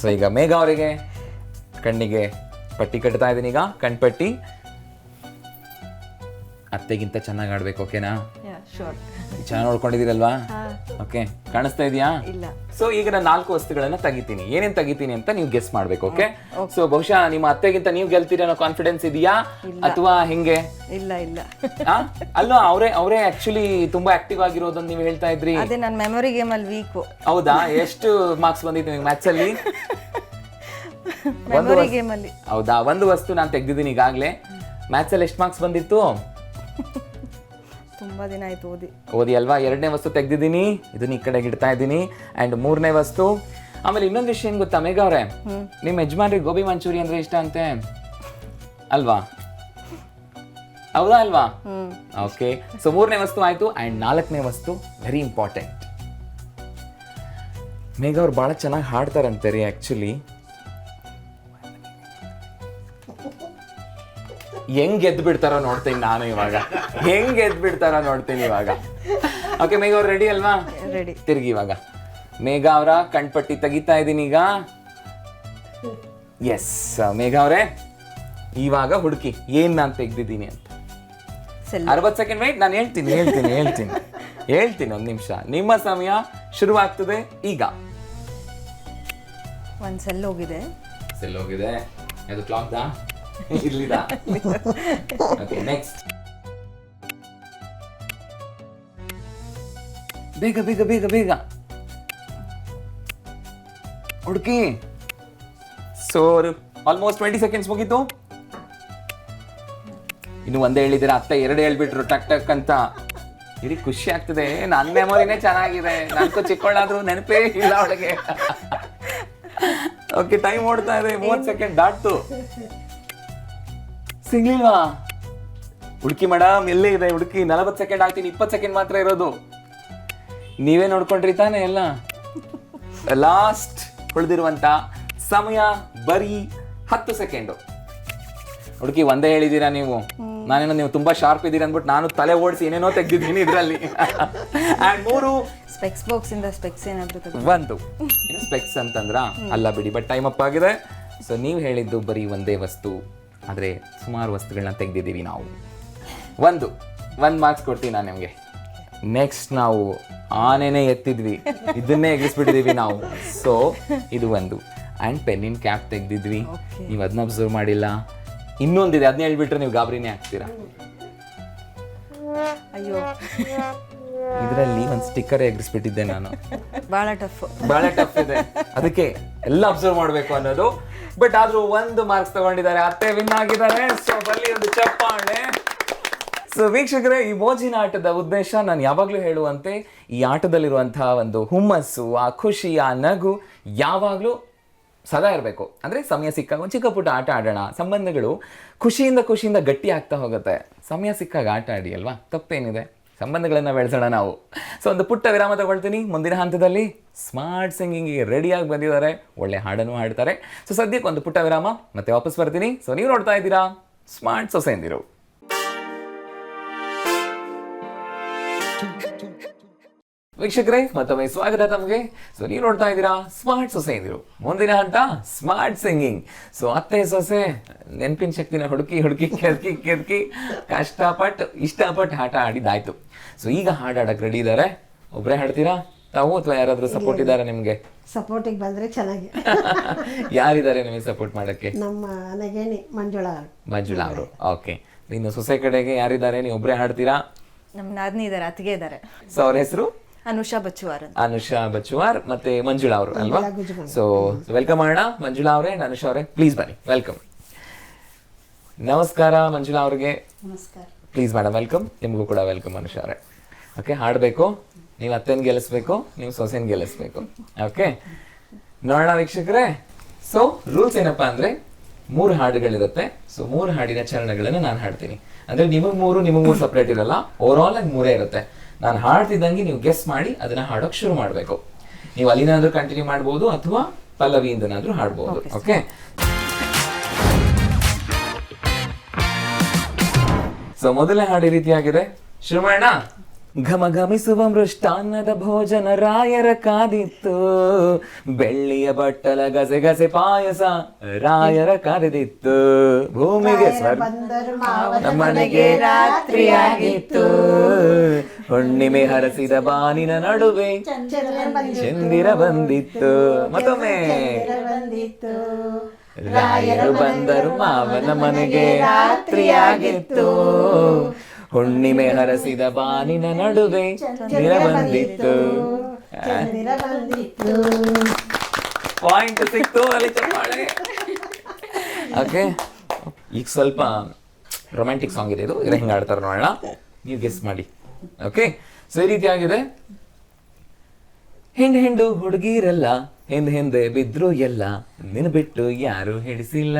Speaker 1: ಸೊ ಈಗ ಮೇಘ ಅವರಿಗೆ ಕಣ್ಣಿಗೆ ಪಟ್ಟಿ ಕಟ್ತಾ ಇದ್ದೀನಿ ಈಗ. ಕಣ್ಪಟ್ಟಿ. ಅತ್ತೆಗಿಂತ ಚೆನ್ನಾಗಿ ಆಡ್ಬೇಕು ಓಕೆನಾ ಚೆನ್ನಾಗಿ ನೋಡ್ಕೊಂಡಿದ್ದೀರಲ್ವಾ? ಓಕೆ ಕಾಣಿಸ್ತಾ ಇದೆಯಾ? ಸೊ ಈಗ ನಾನು ನಾಲ್ಕು ವಸ್ತುಗಳನ್ನ ತೆಗಿತೀನಿ. ಏನೇನ್ ತೆಗಿತೀನಿ ಅಂತ ನೀವು ಗೆಸ್ ಮಾಡ್ಬೇಕು ಓಕೆ ಸೊ ಬಹುಶಃ ನಿಮ್ಮ ಅತ್ತೆಗಿಂತ ನೀವು ಗೆಲ್ತೀರಿ ಅನ್ನೋ ಕಾನ್ಫಿಡೆನ್ಸ್ ಇದೆಯಾ? ಅಥವಾ ಹೆಂಗೆ?
Speaker 3: ಇಲ್ಲ ಇಲ್ಲ.
Speaker 1: ಅಲ್ಲ ಅಲ್ಲೋ ಅವರೇ ಅವರೇ ಆಕ್ಚುಲಿ ತುಂಬಾ ಆಕ್ಟಿವ್ ಆಗಿರೋದನ್ನ ನೀವು ಹೇಳ್ತಾ ಇದ್ರಿ.
Speaker 3: ಅದೇ ನನ್ನ ಮೆಮೊರಿ ಗೇಮ್ ಅಲ್ಲಿ ವೀಕ್
Speaker 1: ಹೌದಾ? ಎಷ್ಟು ಮಾರ್ಕ್ಸ್ ಬಂದಿತ್ತು ನಿಮಗೆ ಮ್ಯಾಚ್ ಅಲ್ಲಿ?
Speaker 3: ಮೆಮೊರಿ ಗೇಮ್ ಅಲ್ಲಿ.
Speaker 1: ಹೌದಾ? ಒಂದು ವಸ್ತು ನಾನು ತೆಗ್ದಿದ್ದೀನಿ ಈಗಾಗಲೇ. ಮ್ಯಾಚ್ ಅಲ್ಲಿ ಎಷ್ಟು ಮಾರ್ಕ್ಸ್ ಬಂದಿತ್ತು?
Speaker 3: ತುಂಬಾ ದಿನ ಆಯ್ತು ಓದಿ.
Speaker 1: ಓದಿ ಅಲ್ವಾ? ಎರಡನೇ ವಸ್ತು ತೆಗ್ದಿದ್ದೀನಿ. ಇದನ್ನ ಈ ಕಡೆಗೆ ಇಡ್ತಾ ಇದ್ದೀನಿ. ಅಂಡ್ ಮೂರನೇ ವಸ್ತು ಆಮೇಲೆ ಇನ್ನೊಂದು ವಿಷಯ ಏನ್ ಗೊತ್ತಾ ಮೇಘ ಅವ್ರೆ? ನಿಮ್ಮ ಯಜಮಾನ್ರಿಗೆ ಗೋಬಿ ಮಂಚೂರಿ ಅಂದ್ರೆ ಇಷ್ಟ ಅಂತೆ. ಅಲ್ವಾ? ಹೌದಾ ಅಲ್ವಾ? ಓಕೆ ಸೊ ಮೂರನೇ ವಸ್ತು ಆಯ್ತು. ಅಂಡ್ ನಾಲ್ಕನೇ ವಸ್ತು ವೆರಿ ಇಂಪಾರ್ಟೆಂಟ್ ಮೇಘ ಅವ್ರು ಭಾಳ ಚೆನ್ನಾಗಿ ಹಾಡ್ತಾರಂತೆ ರೀ ಆ್ಯಕ್ಚುಲಿ ಹೆಂಗ್ ಎದ್ದು ಬಿಡ್ತಾರೋ ನೋಡ್ತೀನಿ ನಾನು ಇವಾಗ. ಹೆಂಗ್ ಎದ್ದು ಬಿಡ್ತಾರೋ ನೋಡ್ತೀನಿ ಇವಾಗ. ಓಕೆ ಮೇಘ ಅವ್ರು ರೆಡಿ ಅಲ್ವಾ?
Speaker 3: ರೆಡಿ
Speaker 1: ತಿರ್ಗಿ ಇವಾಗ. ಮೇಘ ಅವರ ಕಣ್ಪಟ್ಟಿ ತೆಗಿತಾ ಇದ್ದೀನಿ ಈಗ. ಎಸ್ ಮೇಘ ಅವರೇ ಇವಾಗ ಹುಡುಕಿ ಏನ್ ನಾನು ತೆಗ್ದಿದ್ದೀನಿ ಅಂತ.
Speaker 3: ಸೆಲ್
Speaker 1: ಅರವತ್ತು ಸೆಕೆಂಡ್ ವೇಟ್ ನಾನು ಹೇಳ್ತೀನಿ ಹೇಳ್ತೀನಿ ಹೇಳ್ತೀನಿ. ಹೇಳ್ತೀನಿ ಒಂದು ನಿಮಿಷ. ನಿಮ್ಮ ಸಮಯ ಶುರುವಾಗ್ತದೆ ಈಗ.
Speaker 3: ಒಂದು ಸೆಲ್ ಹೋಗಿದೆ.
Speaker 1: ಸೆಲ್ ಹೋಗಿದೆ. ಅದು ಕ್ಲಾಕ್ ಇರ್ಲಿದಾ ಓಕೆ ನೆಕ್ಸ್ಟ್ ಬೇಗ ಬೇಗ ಬೇಗ ಬೇಗ. ಹುಡುಕಿ. ಸೋರ್. ಆಲ್ಮೋಸ್ಟ್ ಟ್ವೆಂಟಿ ಸೆಕೆಂಡ್ಸ್ ಮುಗೀತು. ಇನ್ನು ಒಂದೇ ಹೇಳಿದಿರ ಅತ್ತೆ ಎರಡು ಹೇಳ್ಬಿಟ್ರು ಟಕ್ ಟಕ್ ಅಂತ. ಇಡೀ ಖುಷಿ ಆಗ್ತದೆ. ನನ್ನ ಮೆಮೊರಿನೇ ಚೆನ್ನಾಗಿದೆ. ನಾಲ್ಕು ಚಿಕ್ಕೊಳ್ಳಾದ್ರು ನೆನಪೇ ಇಲ್ಲ ಅವಳಿಗೆ. ಓಕೆ ಟೈಮ್ ಓಡ್ತಾ ಇದೆ. ಮೂವತ್ತು ಸೆಕೆಂಡ್ ದಾಟ್ತು ಸಿಗ್ಲಿಲ್ವಾ? ಹುಡುಕಿ ಮೇಡಮ್ ಎಲ್ಲೇ ಇದೆ ಹುಡುಕಿ. ನಲವತ್ತು ಸೆಕೆಂಡ್ ಆಗ್ತೀನಿ ಇಪ್ಪತ್ತು ಸೆಕೆಂಡ್ ಮಾತ್ರ ಇರೋದು. ನೀವೇ ನೋಡ್ಕೊಂಡ್ರಿ ತಾನೆ ಎಲ್ಲ. ಲಾಸ್ಟ್ ಉಳಿದಿರುವಂತ ಸಮಯ ಬರೀ ಹತ್ತು ಸೆಕೆಂಡು ಹುಡುಕಿ ಒಂದೇ ಹೇಳಿದ್ದೀರಾ ನೀವು? ನಾನೇನೋ ನೀವು ತುಂಬಾ ಶಾರ್ಪ್ ಇದ್ದೀರಾ ಅಂದ್ಬಿಟ್ಟು ನಾನು ತಲೆ ಓಡಿಸಿ ಏನೇನೋ ತೆಗ್ದಿದ್ದೀನಿ ಇದರಲ್ಲಿ. ಆ್ಯಂಡ್ ಮೂರು
Speaker 3: ಸ್ಪೆಕ್ಸ್ ಬಾಕ್ಸ್ ಇಂದ ಸ್ಪೆಕ್ಸ್ ಏನಾದ್ರು
Speaker 1: ಬಂತು ಸ್ಪೆಕ್ಸ್ ಅಂತಂದ್ರ? ಅಲ್ಲ ಬಿಡಿ ಬಟ್ ಟೈಮ್ ಅಪ್ ಆಗಿದೆ. ಸೊ ನೀವು ಹೇಳಿದ್ದು ಬರೀ ಒಂದೇ ವಸ್ತು. ಆದರೆ ಸುಮಾರು ವಸ್ತುಗಳನ್ನ ತೆಗೆದಿದ್ದೀವಿ ನಾವು. ಒಂದು ಒಂದು ಮಾರ್ಕ್ಸ್ ಕೊಡ್ತೀನಿ ನಾನು ನಿಮಗೆ. ನೆಕ್ಸ್ಟ್ ನಾವು ಆನೆನೇ ಎತ್ತಿದ್ವಿ. ಇದನ್ನೇ ಎಗ್ಸ್ಬಿಟ್ಟಿದ್ದೀವಿ ನಾವು. ಸೊ ಇದು ಒಂದು. ಆ್ಯಂಡ್ ಪೆನ್ನಿನ ಕ್ಯಾಪ್ ತೆಗೆದಿದ್ವಿ. ನೀವು ಅದನ್ನ ಅಬ್ಸರ್ವ್ ಮಾಡಿಲ್ಲ. ಇನ್ನೊಂದಿದೆ ಅದನ್ನ ಹೇಳ್ಬಿಟ್ರೆ ನೀವು ಗಾಬರಿನೇ ಆಗ್ತೀರಾ?
Speaker 3: ಅಯ್ಯೋ.
Speaker 1: ಇದರಲ್ಲಿ ಒಂದು ಸ್ಟಿಕ್ಕರ್ ಎಗ್ರಿಸ್ಬಿಟ್ಟಿದ್ದೆ ನಾನು.
Speaker 3: ಬಹಳ ಟಫ್
Speaker 1: ಬಹಳ ಟಫ್ ಇದೆ. ಅದಕ್ಕೆ ಎಲ್ಲ ಅಬ್ಸರ್ವ್ ಮಾಡಬೇಕು ಅನ್ನೋದು. ಬಟ್ ಆದ್ರೂ ಒಂದು ಮಾರ್ಕ್ಸ್ ತಗೊಂಡಿದ್ದಾರೆ. ಅತ್ತೆ ವಿನ್ ಆಗಿದ್ದಾರೆ. ಸೊ ಬಲ್ಲಿ ಒಂದು ಚಪ್ಪಾಳೆ ಸೊ ವೀಕ್ಷಕರೇ ಈ ಮೋಜಿನ ಆಟದ ಉದ್ದೇಶ ನಾನು ಯಾವಾಗಲೂ ಹೇಳುವಂತೆ ಈ ಆಟದಲ್ಲಿರುವಂತಹ ಒಂದು ಹುಮ್ಮಸ್ಸು ಆ ಖುಷಿ ಆ ನಗು ಯಾವಾಗಲೂ ಸದಾ ಇರಬೇಕು. ಅಂದರೆ ಸಮಯ ಸಿಕ್ಕಾಗ ಒಂದು ಚಿಕ್ಕ ಪುಟ್ಟ ಆಟ ಆಡೋಣ. ಸಂಬಂಧಗಳು ಖುಷಿಯಿಂದ ಖುಷಿಯಿಂದ ಗಟ್ಟಿ ಆಗ್ತಾ ಹೋಗುತ್ತೆ. ಸಮಯ ಸಿಕ್ಕಾಗ ಆಟ ಆಡಿ ಅಲ್ವಾ? ತಪ್ಪೇನಿದೆ. ಸಂಬಂಧಗಳನ್ನು ಬೆಳೆಸೋಣ ನಾವು. ಸೊ ಒಂದು ಪುಟ್ಟ ವಿರಾಮ ತಗೊಳ್ತೀನಿ. ಮುಂದಿನ ಹಂತದಲ್ಲಿ ಸ್ಮಾರ್ಟ್ ಸಿಂಗಿಂಗಿಗೆ ರೆಡಿಯಾಗಿ ಬಂದಿದ್ದಾರೆ. ಒಳ್ಳೆ ಹಾಡನ್ನು ಹಾಡ್ತಾರೆ. ಸೊ ಸದ್ಯಕ್ಕೆ ಒಂದು ಪುಟ್ಟ ವಿರಾಮ. ಮತ್ತೆ ವಾಪಸ್ ಬರ್ತೀನಿ. ಸೊ ನೀವು ನೋಡ್ತಾ ಇದ್ದೀರಾ ಸ್ಮಾರ್ಟ್ ಸೊಸೆಂದಿರು ವೀಕ್ಷಕರೇ ಮತ್ತೊಮ್ಮೆ ಸ್ವಾಗತ ತಮಗೆ. ಸೊ ನೀವು ನೋಡ್ತಾ ಇದ್ದೀರಾ? ಸ್ಮಾರ್ಟ್ ಸೊಸೆ ಇದ್ರು ಮುಂದಿನ ಹಂತ ಸ್ಮಾರ್ಟ್ ಸಿಂಗಿಂಗ್ ಸೊ ಅತ್ತೆ ಸೊಸೆ ನೆನಪಿನ ಶಕ್ತಿನ ಹುಡುಕಿ ಹುಡುಕಿ ಕೆದಕಿ ಕೆದಕಿ ಕಷ್ಟಪಟ್ಟು ಇಷ್ಟಪಟ್ಟು ಆಟ ಆಡಿದ್ದಾಯ್ತು. ಸೊ ಈಗ ಹಾಡಾಡಕ್ಕೆ ರೆಡಿ ಇದ್ದಾರೆ ಒಬ್ಬರೇ ಹಾಡ್ತೀರಾ? ತಾವು ಅಥವಾ ಯಾರಾದ್ರೂ ಸಪೋರ್ಟ್ ಇದ್ದಾರೆ ನಿಮ್ಗೆ?
Speaker 2: ಸಪೋರ್ಟಿಗೆ ಬಂದರೆ ಚೆನ್ನಾಗಿ.
Speaker 1: ಯಾರಿದ್ದಾರೆ ನಿಮಗೆ ಸಪೋರ್ಟ್ ಮಾಡಕ್ಕೆ?
Speaker 2: ನಮ್ಮ ನಗೇಣಿ ಮಂಜುಳಾ ಅವರು.
Speaker 1: ಮಂಜುಳಾ ಅವರು. ಓಕೆ ಇನ್ನು ಸೊಸೆ ಕಡೆಗೆ ಯಾರಿದ್ದಾರೆ? ನೀವು ಒಬ್ಬರೇ ಹಾಡ್ತೀರಾ?
Speaker 3: ನಮ್ಮ ನಾದ್ನಿ ಇದ್ದಾರೆ ಅತ್ತಿಗೆ ಇದ್ದಾರೆ
Speaker 1: ಸೊ ಅವ್ರ ಹೆಸರು?
Speaker 3: ಅನುಷಾ ಬಚ್ಚುವಾರ್
Speaker 1: ಅನುಷಾ ಬಚ್ಚುವಾರ್ ಮತ್ತೆ ಮಂಜುಳಾ ಅವರು ಅಲ್ವಾ?
Speaker 2: ಮಂಜುಳಾ
Speaker 1: ಸೊ ವೆಲ್ಕಮ್ ಮಾಡೋಣ ಮಂಜುಳಾ ಅವರೇ ಅನುಷಾ ಅವರೇ. ಪ್ಲೀಸ್ ಬನ್ನಿ. ವೆಲ್ಕಮ್ ನಮಸ್ಕಾರ ಮಂಜುಳಾ ಅವ್ರಿಗೆ.
Speaker 2: ನಮಸ್ಕಾರ.
Speaker 1: ಪ್ಲೀಸ್ ಮೇಡಮ್ ವೆಲ್ಕಮ್ ನಿಮಗೂ ಕೂಡ ವೆಲ್ಕಮ್ ಅನುಷಾ ಅವರೇ. ಓಕೆ ಹಾಡಬೇಕು. ನೀವು ಅತ್ತೆನ ಗೆಲ್ಲಿಸ್ಬೇಕು ನೀವು ಸೊಸೆನ್ ಗೆಲ್ಲಿಸ್ಬೇಕು. ಓಕೆ ನೋಡೋಣ ವೀಕ್ಷಕರೇ. ಸೊ ರೂಲ್ಸ್ ಏನಪ್ಪಾ ಅಂದ್ರೆ ಮೂರು ಹಾಡುಗಳಿರುತ್ತೆ. ಸೊ ಮೂರು ಹಾಡಿನ ಚರಣಗಳನ್ನು ನಾನು ಹಾಡ್ತೀನಿ. ಅಂದ್ರೆ ನಿಮಗ್ ಮೂರು ನಿಮಗೆ ಮೂರು ಸಪ್ರೇಟ್ ಇರಲ್ಲ. ಓವರ್ ಆಲ್ ಆಗಿ ಮೂರೇ ಇರುತ್ತೆ. ನಾನು ಹಾಡ್ತಿದ್ದಂಗೆ ನೀವು ಗೆಸ್ ಮಾಡಿ ಅದನ್ನ ಹಾಡೋಕೆ ಶುರು ಮಾಡಬೇಕು. ನೀವು ಅಲ್ಲಿನಾದ್ರೂ ಕಂಟಿನ್ಯೂ ಮಾಡ್ಬೋದು ಅಥವಾ ಪಲ್ಲವಿಯಿಂದನಾದ್ರೂ ಹಾಡ್ಬೋದು ಓಕೆ ಸೊ ಮೊದಲನೇ ಹಾಡು ಈ ರೀತಿಯಾಗಿದೆ. ಶುರು ಮಾಡೋಣ ಘಮ ಘಮಿಸುವ ಮೃಷ್ಟಾನ್ನದ ಭೋಜನ ರಾಯರ ಕಾದಿತ್ತು. ಬೆಳ್ಳಿಯ ಬಟ್ಟಲ ಗಸೆ ಗಸೆ ಪಾಯಸ ರಾಯರ ಕಾದಿತ್ತು. ಭೂಮಿಗೆ ಮನೆಗೆ ರಾತ್ರಿಯಾಗಿತ್ತು. ಹುಣ್ಣಿಮೆ ಹರಸಿದ ಬಾನಿನ ನಡುವೆ ಚಂದಿರ ಬಂದಿತ್ತು. ಮತ್ತೊಮ್ಮೆ ರಾಯರು ಬಂದರು ಮಾವನ ಮನೆಗೆ ರಾತ್ರಿಯಾಗಿತ್ತು. ಹುಣ್ಣಿಮೆ ಹರಸಿದ ಬಾನಿನ ನಡುವೆ ಬಂದಿತ್ತು.
Speaker 2: ಚಂದಿರ ಬಂದಿತ್ತು.
Speaker 1: ಪಾಯಿಂಟ್ ಸಿಕ್ತು ಅಲ್ಲಿ ಚಪ್ಪಾಳೆ. ಓಕೆ ಈಗ ಸ್ವಲ್ಪ ರೊಮ್ಯಾಂಟಿಕ್ ಸಾಂಗ್ ಇದೆ ಇದು. ಇದು ಹೆಂಗೆ ಆಡ್ತಾರೆ ನೋಡೋಣ. ನೀವು ಗೆಸ್ ಮಾಡಿ. ಓಕೆ ಸೊ ಈ ರೀತಿ ಆಗಿದೆ. ಹಿಂಡು ಹಿಂಡು ಹುಡುಗಿರಲ್ಲ ಹಿಂದೆ ಹಿಂದೆ ಬಿದ್ರು ಎಲ್ಲ ನಿನ್ ಬಿಟ್ಟು ಯಾರು ಹಿಡಿಸಿಲ್ಲ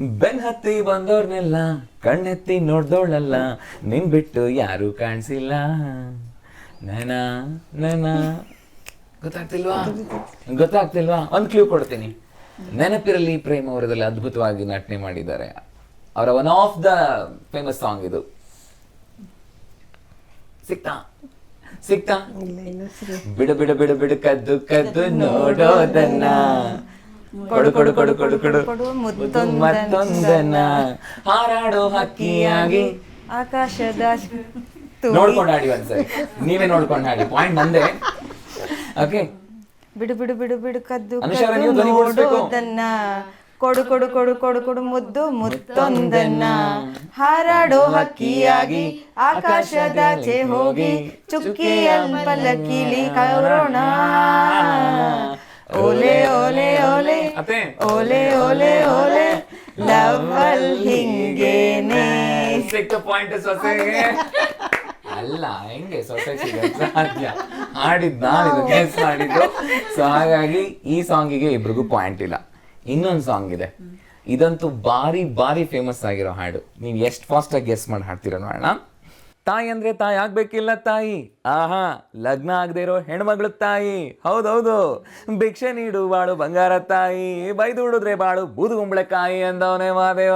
Speaker 1: ಬೆನ್ ಹತ್ತಿ ಬಂದೋರ್ನೆಲ್ಲ ಕಣ್ಣೆತ್ತಿ ನೋಡ್ದೋಳಲ್ಲ ನಿನ್ ಬಿಟ್ಟು ಯಾರು ಕಾಣಿಸಿಲ್ಲ. ನನ ನನ. ಗೊತ್ತಾಗ್ತಿಲ್ವಾ? ಗೊತ್ತಾಗ್ತಿಲ್ವಾ? ಒಂದು ಕ್ಲೂ ಕೊಡ್ತೀನಿ. ನೆನಪಿರಲಿ ಪ್ರೇಮ್ ಅವರದಲ್ಲಿ ಅದ್ಭುತವಾಗಿ ನಟನೆ ಮಾಡಿದ್ದಾರೆ. ಅವರ one of the famous song ಇದು. ಸಿಕ್ತಾ? ಸಿಕ್ತಾ? ಬಿಡು ಬಿಡು ಬಿಡು ಬಿಡು ಕದ್ದು ಕದ್ದು ನೋಡೋದನ್ನ. ಕೊಡು ಕೊಡು ಕೊಡು ಕೊಡು ಕೊಡು ಮತ್ತೊಂದನ್ನ. ಹಾರಾಡೋ ಹಕ್ಕಿಯಾಗಿ.
Speaker 3: ಆಕಾಶದ
Speaker 1: ನೋಡ್ಕೊಂಡು ಹಾಡಿ ಒಂದ್ಸರಿ. ನೀವೇ ನೋಡ್ಕೊಂಡು ಹಾಡಿ. ಪಾಯಿಂಟ್ ನಂದೆ ಓಕೆ
Speaker 3: ಬಿಡು ಬಿಡು ಬಿಡು ಬಿಡು ಕದ್ದು. ನೋಡೋದನ್ನ. ಕೊಡು ಕೊಡು ಕೊಡು ಕೊಡು ಕೊಡು ಮುದ್ದು ಮುತ್ತೊಂದನ್ನ. ಹಾರಾಡೋ ಹಕ್ಕಿಯಾಗಿ. ಆಕಾಶದಾಚೆ ಹೋಗಿ. ಚುಕ್ಕಿಯ ಪಲ್ಲಕ್ಕಿಲಿ ಕರೋಣ. ಓಲೆ ಓಲೆ ಓಲೆ
Speaker 1: ಅತ್ತೆ.
Speaker 3: ಓಲೆ ಓಲೆ ಓಲೆ ಲವಲ್ ಹಿಂಗೇನೆ
Speaker 1: ಸಿಕ್ಕ ಪಾಯಿಂಟ್ ಸೊಸೆಗೆ ಅಲ್ಲ ಹೆಂಗೆ ಸೊಸೆ ಸಿಗಕ್ಕೆ ಸಾಧ್ಯ? ಹಾಡಿದ್ ನಾನು ಇದು ಗೆಸ್ ಮಾಡಿದ್ದು. ಸೊ ಹಾಗಾಗಿ ಈ ಸಾಂಗಿಗೆ ಇಬ್ರಿಗೂ ಪಾಯಿಂಟ್ ಇಲ್ಲ. ಇನ್ನೊಂದು ಸಾಂಗ್ ಇದೆ. ಇದಂತೂ ಬಾರಿ ಬಾರಿ ಫೇಮಸ್ ಆಗಿರೋ ಹಾಡು. ನೀವು ಎಷ್ಟು ಫಾಸ್ಟ್ ಆಗಿ ಗೆಸ್ ಮಾಡಿ ಹಾಡ್ತೀರ ನೋಡೋಣ. ತಾಯಿ ಅಂದ್ರೆ ತಾಯಿ ಆಗ್ಬೇಕಿಲ್ಲ ತಾಯಿ. ಆಹಾ ಲಗ್ನ ಆಗದೆ ಇರೋ ಹೆಣ್ಮಗಳು ತಾಯಿ. ಹೌದೌದು. ಭಿಕ್ಷೆ ನೀಡು ಬಾಳು ಬಂಗಾರ ತಾಯಿ. ಬೈದು ಹುಡುದ್ರೆ ಬಾಳು ಬೂದು ಕುಂಬಳಕಾಯಿ ಅಂದವನೇ ಮಾದೇವ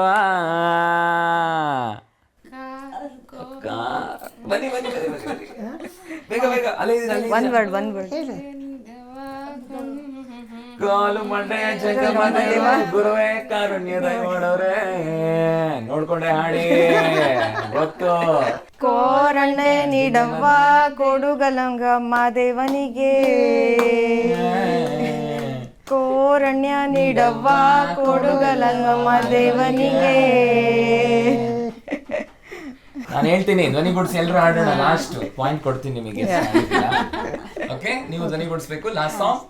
Speaker 1: ಕಾ- ಬನ್ನಿ ಬನ್ನಿ. ಬೇಗ ಬೇಗ. ಅಲ್ಲೇ ಕಾಲು ಮಂಡೆ ಜಗಮದೇವ ಗುರುವೇ ಕಾರುಣ್ಯದ ಮಾಡೋರೆ ನೋಡ್ಕೊಂಡೆ ಹಾಡಿ. ಗೊತ್ತು.
Speaker 3: ಕೋರಣ್ಣೆ ನೀಡವ್ವ ಕೊಡುಗಲಂಗಮ್ಮ ದೇವನಿಗೆ. ಕೋರಣ್ಯ ನೀಡವ್ವ ಕೊಡುಗಲಂಗಮ್ಮ ದೇವನಿಗೆ.
Speaker 1: ನಾನು ಹೇಳ್ತೀನಿ ಧ್ವನಿ ಗುಡ್ಸಿ ಎಲ್ಲರೂ ಆಡೋಣ ಲಾಸ್ಟ್ ಪಾಯಿಂಟ್ ಕೊಡ್ತೀನಿ ನಿಮಗೆ. ಓಕೆ ನೀವು ಧ್ವನಿ ಗುಡಿಸ್ಬೇಕು ಲಾಸ್ಟ್ ಸಾಂಗ್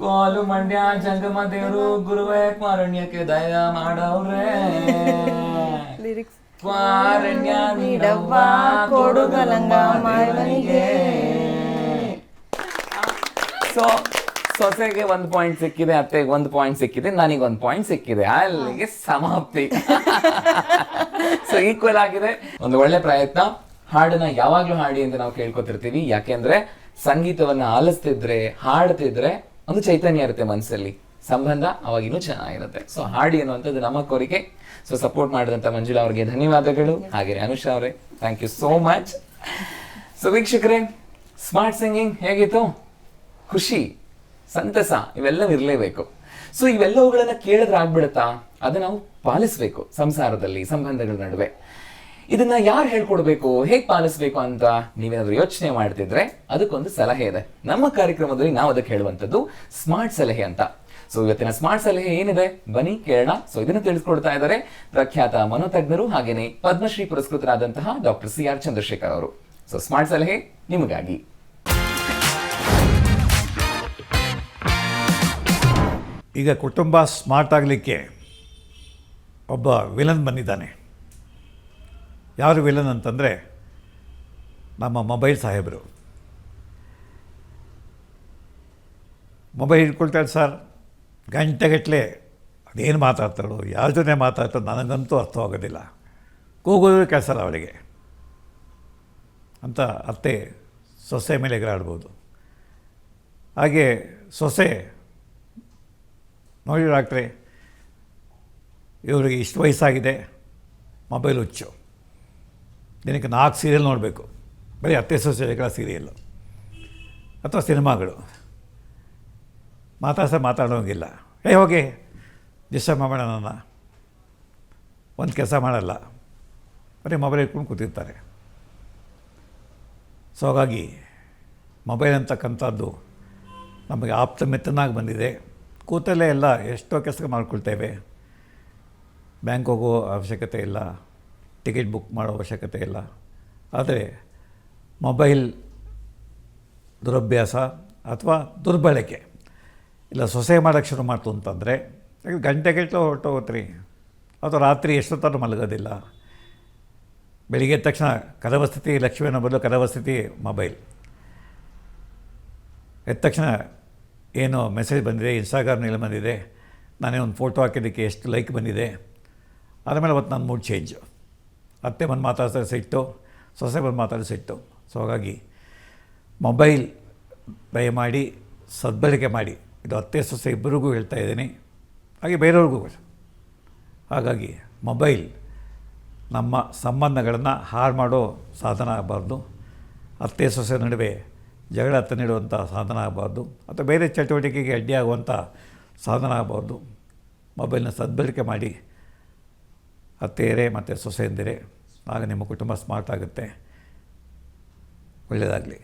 Speaker 1: ಕೋಲು ಮಂಡ್ಯ ಜಂಗಮ ದೇವರು ಗುರುವೇ ಕುಮಾರಣ್ಯಕ್ಕೆ ದಯ ಮಾಡವ್ರೆ.
Speaker 3: ಲಿರಿಕ್ಸ್
Speaker 1: ಸೊ ಸೊಸೆಗೆ ಒಂದು ಪಾಯಿಂಟ್ ಸಿಕ್ಕಿದೆ, ಅತ್ತೆಗೆ ಒಂದು ಪಾಯಿಂಟ್ ಸಿಕ್ಕಿದೆ, ನನಗೆ ಒಂದು ಪಾಯಿಂಟ್ ಸಿಕ್ಕಿದೆ. ಅಲ್ಲಿಗೆ ಸಮಾಪ್ತಿ. ಸೊ ಈಕ್ವಲ್ ಆಗಿದೆ. ಒಂದು ಒಳ್ಳೆ ಪ್ರಯತ್ನ. ಹಾಡನ್ನ ಯಾವಾಗ್ಲೂ ಹಾಡಿ ಅಂತ ನಾವು ಕೇಳ್ಕೊತಿರ್ತೀವಿ. ಯಾಕೆಂದ್ರೆ ಸಂಗೀತವನ್ನ ಆಲಿಸ್ತಿದ್ರೆ, ಹಾಡ್ತಿದ್ರೆ ಒಂದು ಚೈತನ್ಯ ಇರುತ್ತೆ ಮನಸ್ಸಲ್ಲಿ ಸಂಬಂಧ ಅವಾಗಿನ್ನೂ ಚೆನ್ನಾಗಿರುತ್ತೆ. ಸೊ ಹಾಡಿ ಅನ್ನುವಂಥದ್ದು ನಮ್ಮ ಕೋರಿಕೆ. ಸೊ ಸಪೋರ್ಟ್ ಮಾಡಿದಂತ ಮಂಜುಳಾ ಅವರಿಗೆ ಧನ್ಯವಾದಗಳು. ಹಾಗೆ ಅನುಷಾ ಅವರೇ thank you so much so ವೀಕ್ಷಕರೇ ಸ್ಮಾರ್ಟ್ ಸಿಂಗಿಂಗ್ ಹೇಗಿತ್ತು? ಖುಷಿ, ಸಂತಸ, ಇವೆಲ್ಲವೂ ಇರಲೇಬೇಕು. ಸೊ ಇವೆಲ್ಲವುಗಳನ್ನು ಕೇಳಿದ್ರೆ ಆಗ್ಬಿಡುತ್ತಾ? ಅದನ್ನ ನಾವು ಪಾಲಿಸ್ಬೇಕು ಸಂಸಾರದಲ್ಲಿ, ಸಂಬಂಧಗಳ ನಡುವೆ. ಇದನ್ನ ಯಾರು ಹೇಳ್ಕೊಡ್ಬೇಕು? ಹೇಗೆ ಪಾಲಿಸ್ಬೇಕು ಅಂತ ನೀವೇನಾದ್ರೂ ಯೋಚನೆ ಮಾಡ್ತಿದ್ರೆ ಅದಕ್ಕೊಂದು ಸಲಹೆ ಇದೆ. ನಮ್ಮ ಕಾರ್ಯಕ್ರಮದಲ್ಲಿ ನಾವು ಅದಕ್ಕೆ ಹೇಳುವಂಥದ್ದು ಸ್ಮಾರ್ಟ್ ಸಲಹೆ ಅಂತ. ಸೊ ಇವತ್ತಿನ ಸ್ಮಾರ್ಟ್ ಸಲಹೆ ಏನಿದೆ? ಬನ್ನಿ, ಕೇಳೋಣ. ಸೊ ಇದನ್ನು ತಿಳಿಸ್ಕೊಡ್ತಾ ಇದ್ದಾರೆ ಪ್ರಖ್ಯಾತ ಮನೋತಜ್ಞರು ಹಾಗೇನೆ ಪದ್ಮಶ್ರೀ ಪುರಸ್ಕೃತರಾದಂತಹ ಡಾಕ್ಟರ್ ಸಿ ಆರ್ ಚಂದ್ರಶೇಖರ್ ಅವರು. ಸೊ ಸ್ಮಾರ್ಟ್ ಸಲಹೆ ನಿಮಗಾಗಿ.
Speaker 4: ಈಗ ಕುಟುಂಬ ಸ್ಮಾರ್ಟ್ ಆಗಲಿಕ್ಕೆ ಒಬ್ಬ ವಿಲನ್ ಬಂದಿದ್ದಾನೆ. ಯಾರು ವಿಲನ್ ಅಂತಂದರೆ ನಮ್ಮ ಮೊಬೈಲ್ ಸಾಹೇಬರು. ಮೊಬೈಲ್ ಹಿಡ್ಕೊಳ್ತಾಳೆ ಸರ್. ಗಂಟೆಗಟ್ಟಲೆ ಅದೇನು ಮಾತಾಡ್ತಾಳೋ, ಯಾರ ಜೊತೆ ಮಾತಾಡ್ತಾಳೋ ನನಗಂತೂ ಅರ್ಥವಾಗೋದಿಲ್ಲ. ಕೂಗೋದು ಕೆಲಸ ಅವಳಿಗೆ. ಅಂತ ಅತ್ತೆ ಸೊಸೆ ಮೇಲೆ ಎಗರಾಡ್ಬೋದು. ಹಾಗೆ ಸೊಸೆ, ನೋಡಿ ಡಾಕ್ಟ್ರೆ, ಇವರಿಗೆ ಇಷ್ಟು ವಯಸ್ಸಾಗಿದೆ, ಮೊಬೈಲ್ ಹುಚ್ಚು. ದಿನಕ್ಕೆ ನಾಲ್ಕು ಸೀರಿಯಲ್ ನೋಡಬೇಕು. ಬರೀ ಅತ್ತೆ ಸೊಸೆ ಸೀರಿಯಲ್ಲು. ಅಥವಾ ಸಿನಿಮಾಗಳು. ಮಾತಾಡ್ಸ ಮಾತಾಡೋಂಗಿಲ್ಲ. ಏ ಹೋಗಿ. ಡಿಸ್ಟರ್ಬ್ ಮಾಡೋಣ ನನ್ನ. ಒಂದು ಕೆಲಸ ಮಾಡಲ್ಲ. ಬರೀ ಮೊಬೈಲ್ ಇಟ್ಕೊಂಡು ಕೂತಿರ್ತಾರೆ. ಸೊ ಹಾಗಾಗಿ ಮೊಬೈಲ್ ಅಂತಕ್ಕಂಥದ್ದು ನಮಗೆ ಆಪ್ತ ಮಿತ್ರನಾಗಿ ಬಂದಿದೆ. ಕೂತಲ್ಲೇ ಎಲ್ಲ ಎಷ್ಟೋ ಕೆಲಸ ಮಾಡ್ಕೊಳ್ತೇವೆ. ಬ್ಯಾಂಕ್ ಹೋಗೋ ಅವಶ್ಯಕತೆ ಇಲ್ಲ. ಟಿಕೆಟ್ ಬುಕ್ ಮಾಡೋ ಅವಶ್ಯಕತೆ ಇಲ್ಲ. ಆದರೆ ಮೊಬೈಲ್ ದುರಭ್ಯಾಸ ಅಥವಾ ದುರ್ಬಳಕೆ. ಇಲ್ಲ ಸೊಸೆ ಮಾಡೋಕ್ಕೆ ಶುರು ಮಾಡ್ತು ಅಂತಂದರೆ ಗಂಟೆಗೆಟ್ಟು ಹೊರಟೋಗತ್ರಿ ಅಥವಾ ರಾತ್ರಿ ಎಷ್ಟೊತ್ತಾದ್ರೂ ಮಲಗೋದಿಲ್ಲ. ಬೆಳಿಗ್ಗೆ ತಕ್ಷಣ ಕರವಸ್ಥಿತಿ ಲಕ್ಷ್ಮಿಯನ್ನು ಬದಲು ಕರವಸ್ಥಿತಿ ಮೊಬೈಲ್. ಎದ್ದ ತಕ್ಷಣ ಏನೋ ಮೆಸೇಜ್ ಬಂದಿದೆ ಇನ್ಸ್ಟಾಗ್ರಾಮ್ನಲ್ಲಿ ಬಂದಿದೆ, ನಾನೇ ಒಂದು ಫೋಟೋ ಹಾಕಿದ್ದಕ್ಕೆ ಎಷ್ಟು ಲೈಕ್ ಬಂದಿದೆ, ಆದಮೇಲೆ ಅವತ್ತು ನನ್ನ ಮೂಡ್ ಚೇಂಜ್. ಅತ್ತೆ ಬಂದು ಮಾತಾಡ್ತಾರೆ ಸಿಟ್ಟು, ಸೊಸೆ ಬಂದು ಮಾತಾಡಿ ಸಿಟ್ಟು. ಸೊ ಹಾಗಾಗಿ ಮೊಬೈಲ್ ದಯಮಾಡಿ ಸದ್ಬಳಕೆ ಮಾಡಿ. ಇದು ಅತ್ತೆ ಸೊಸೆ ಇಬ್ಬರಿಗೂ ಹೇಳ್ತಾ ಇದ್ದೀನಿ. ಹಾಗೆ ಬೇರೆಯವ್ರಿಗೂ ಹಾಗಾಗಿ ಮೊಬೈಲ್ ನಮ್ಮ ಸಂಬಂಧಗಳನ್ನು ಹಾಳು ಮಾಡೋ ಸಾಧನ ಆಗಬಾರ್ದು. ಅತ್ತೆ ಸೊಸೆ ನಡುವೆ ಜಗಳ ತಂದಿಡುವಂಥ ಸಾಧನ ಆಗಬಾರ್ದು. ಅಥವಾ ಬೇರೆ ಚಟುವಟಿಕೆಗೆ ಅಡ್ಡಿಯಾಗುವಂಥ ಸಾಧನ ಆಗಬಾರ್ದು. ಮೊಬೈಲ್ನ ಸದ್ಬಳಕೆ ಮಾಡಿ ಅತ್ತೆಯರೇ ಮತ್ತು ಸೊಸೆಯಂದಿರೇ. ಆಗ ನಿಮ್ಮ ಕುಟುಂಬ ಸ್ಮಾರ್ಟ್ ಆಗುತ್ತೆ. ಒಳ್ಳೆಯದಾಗಲಿ.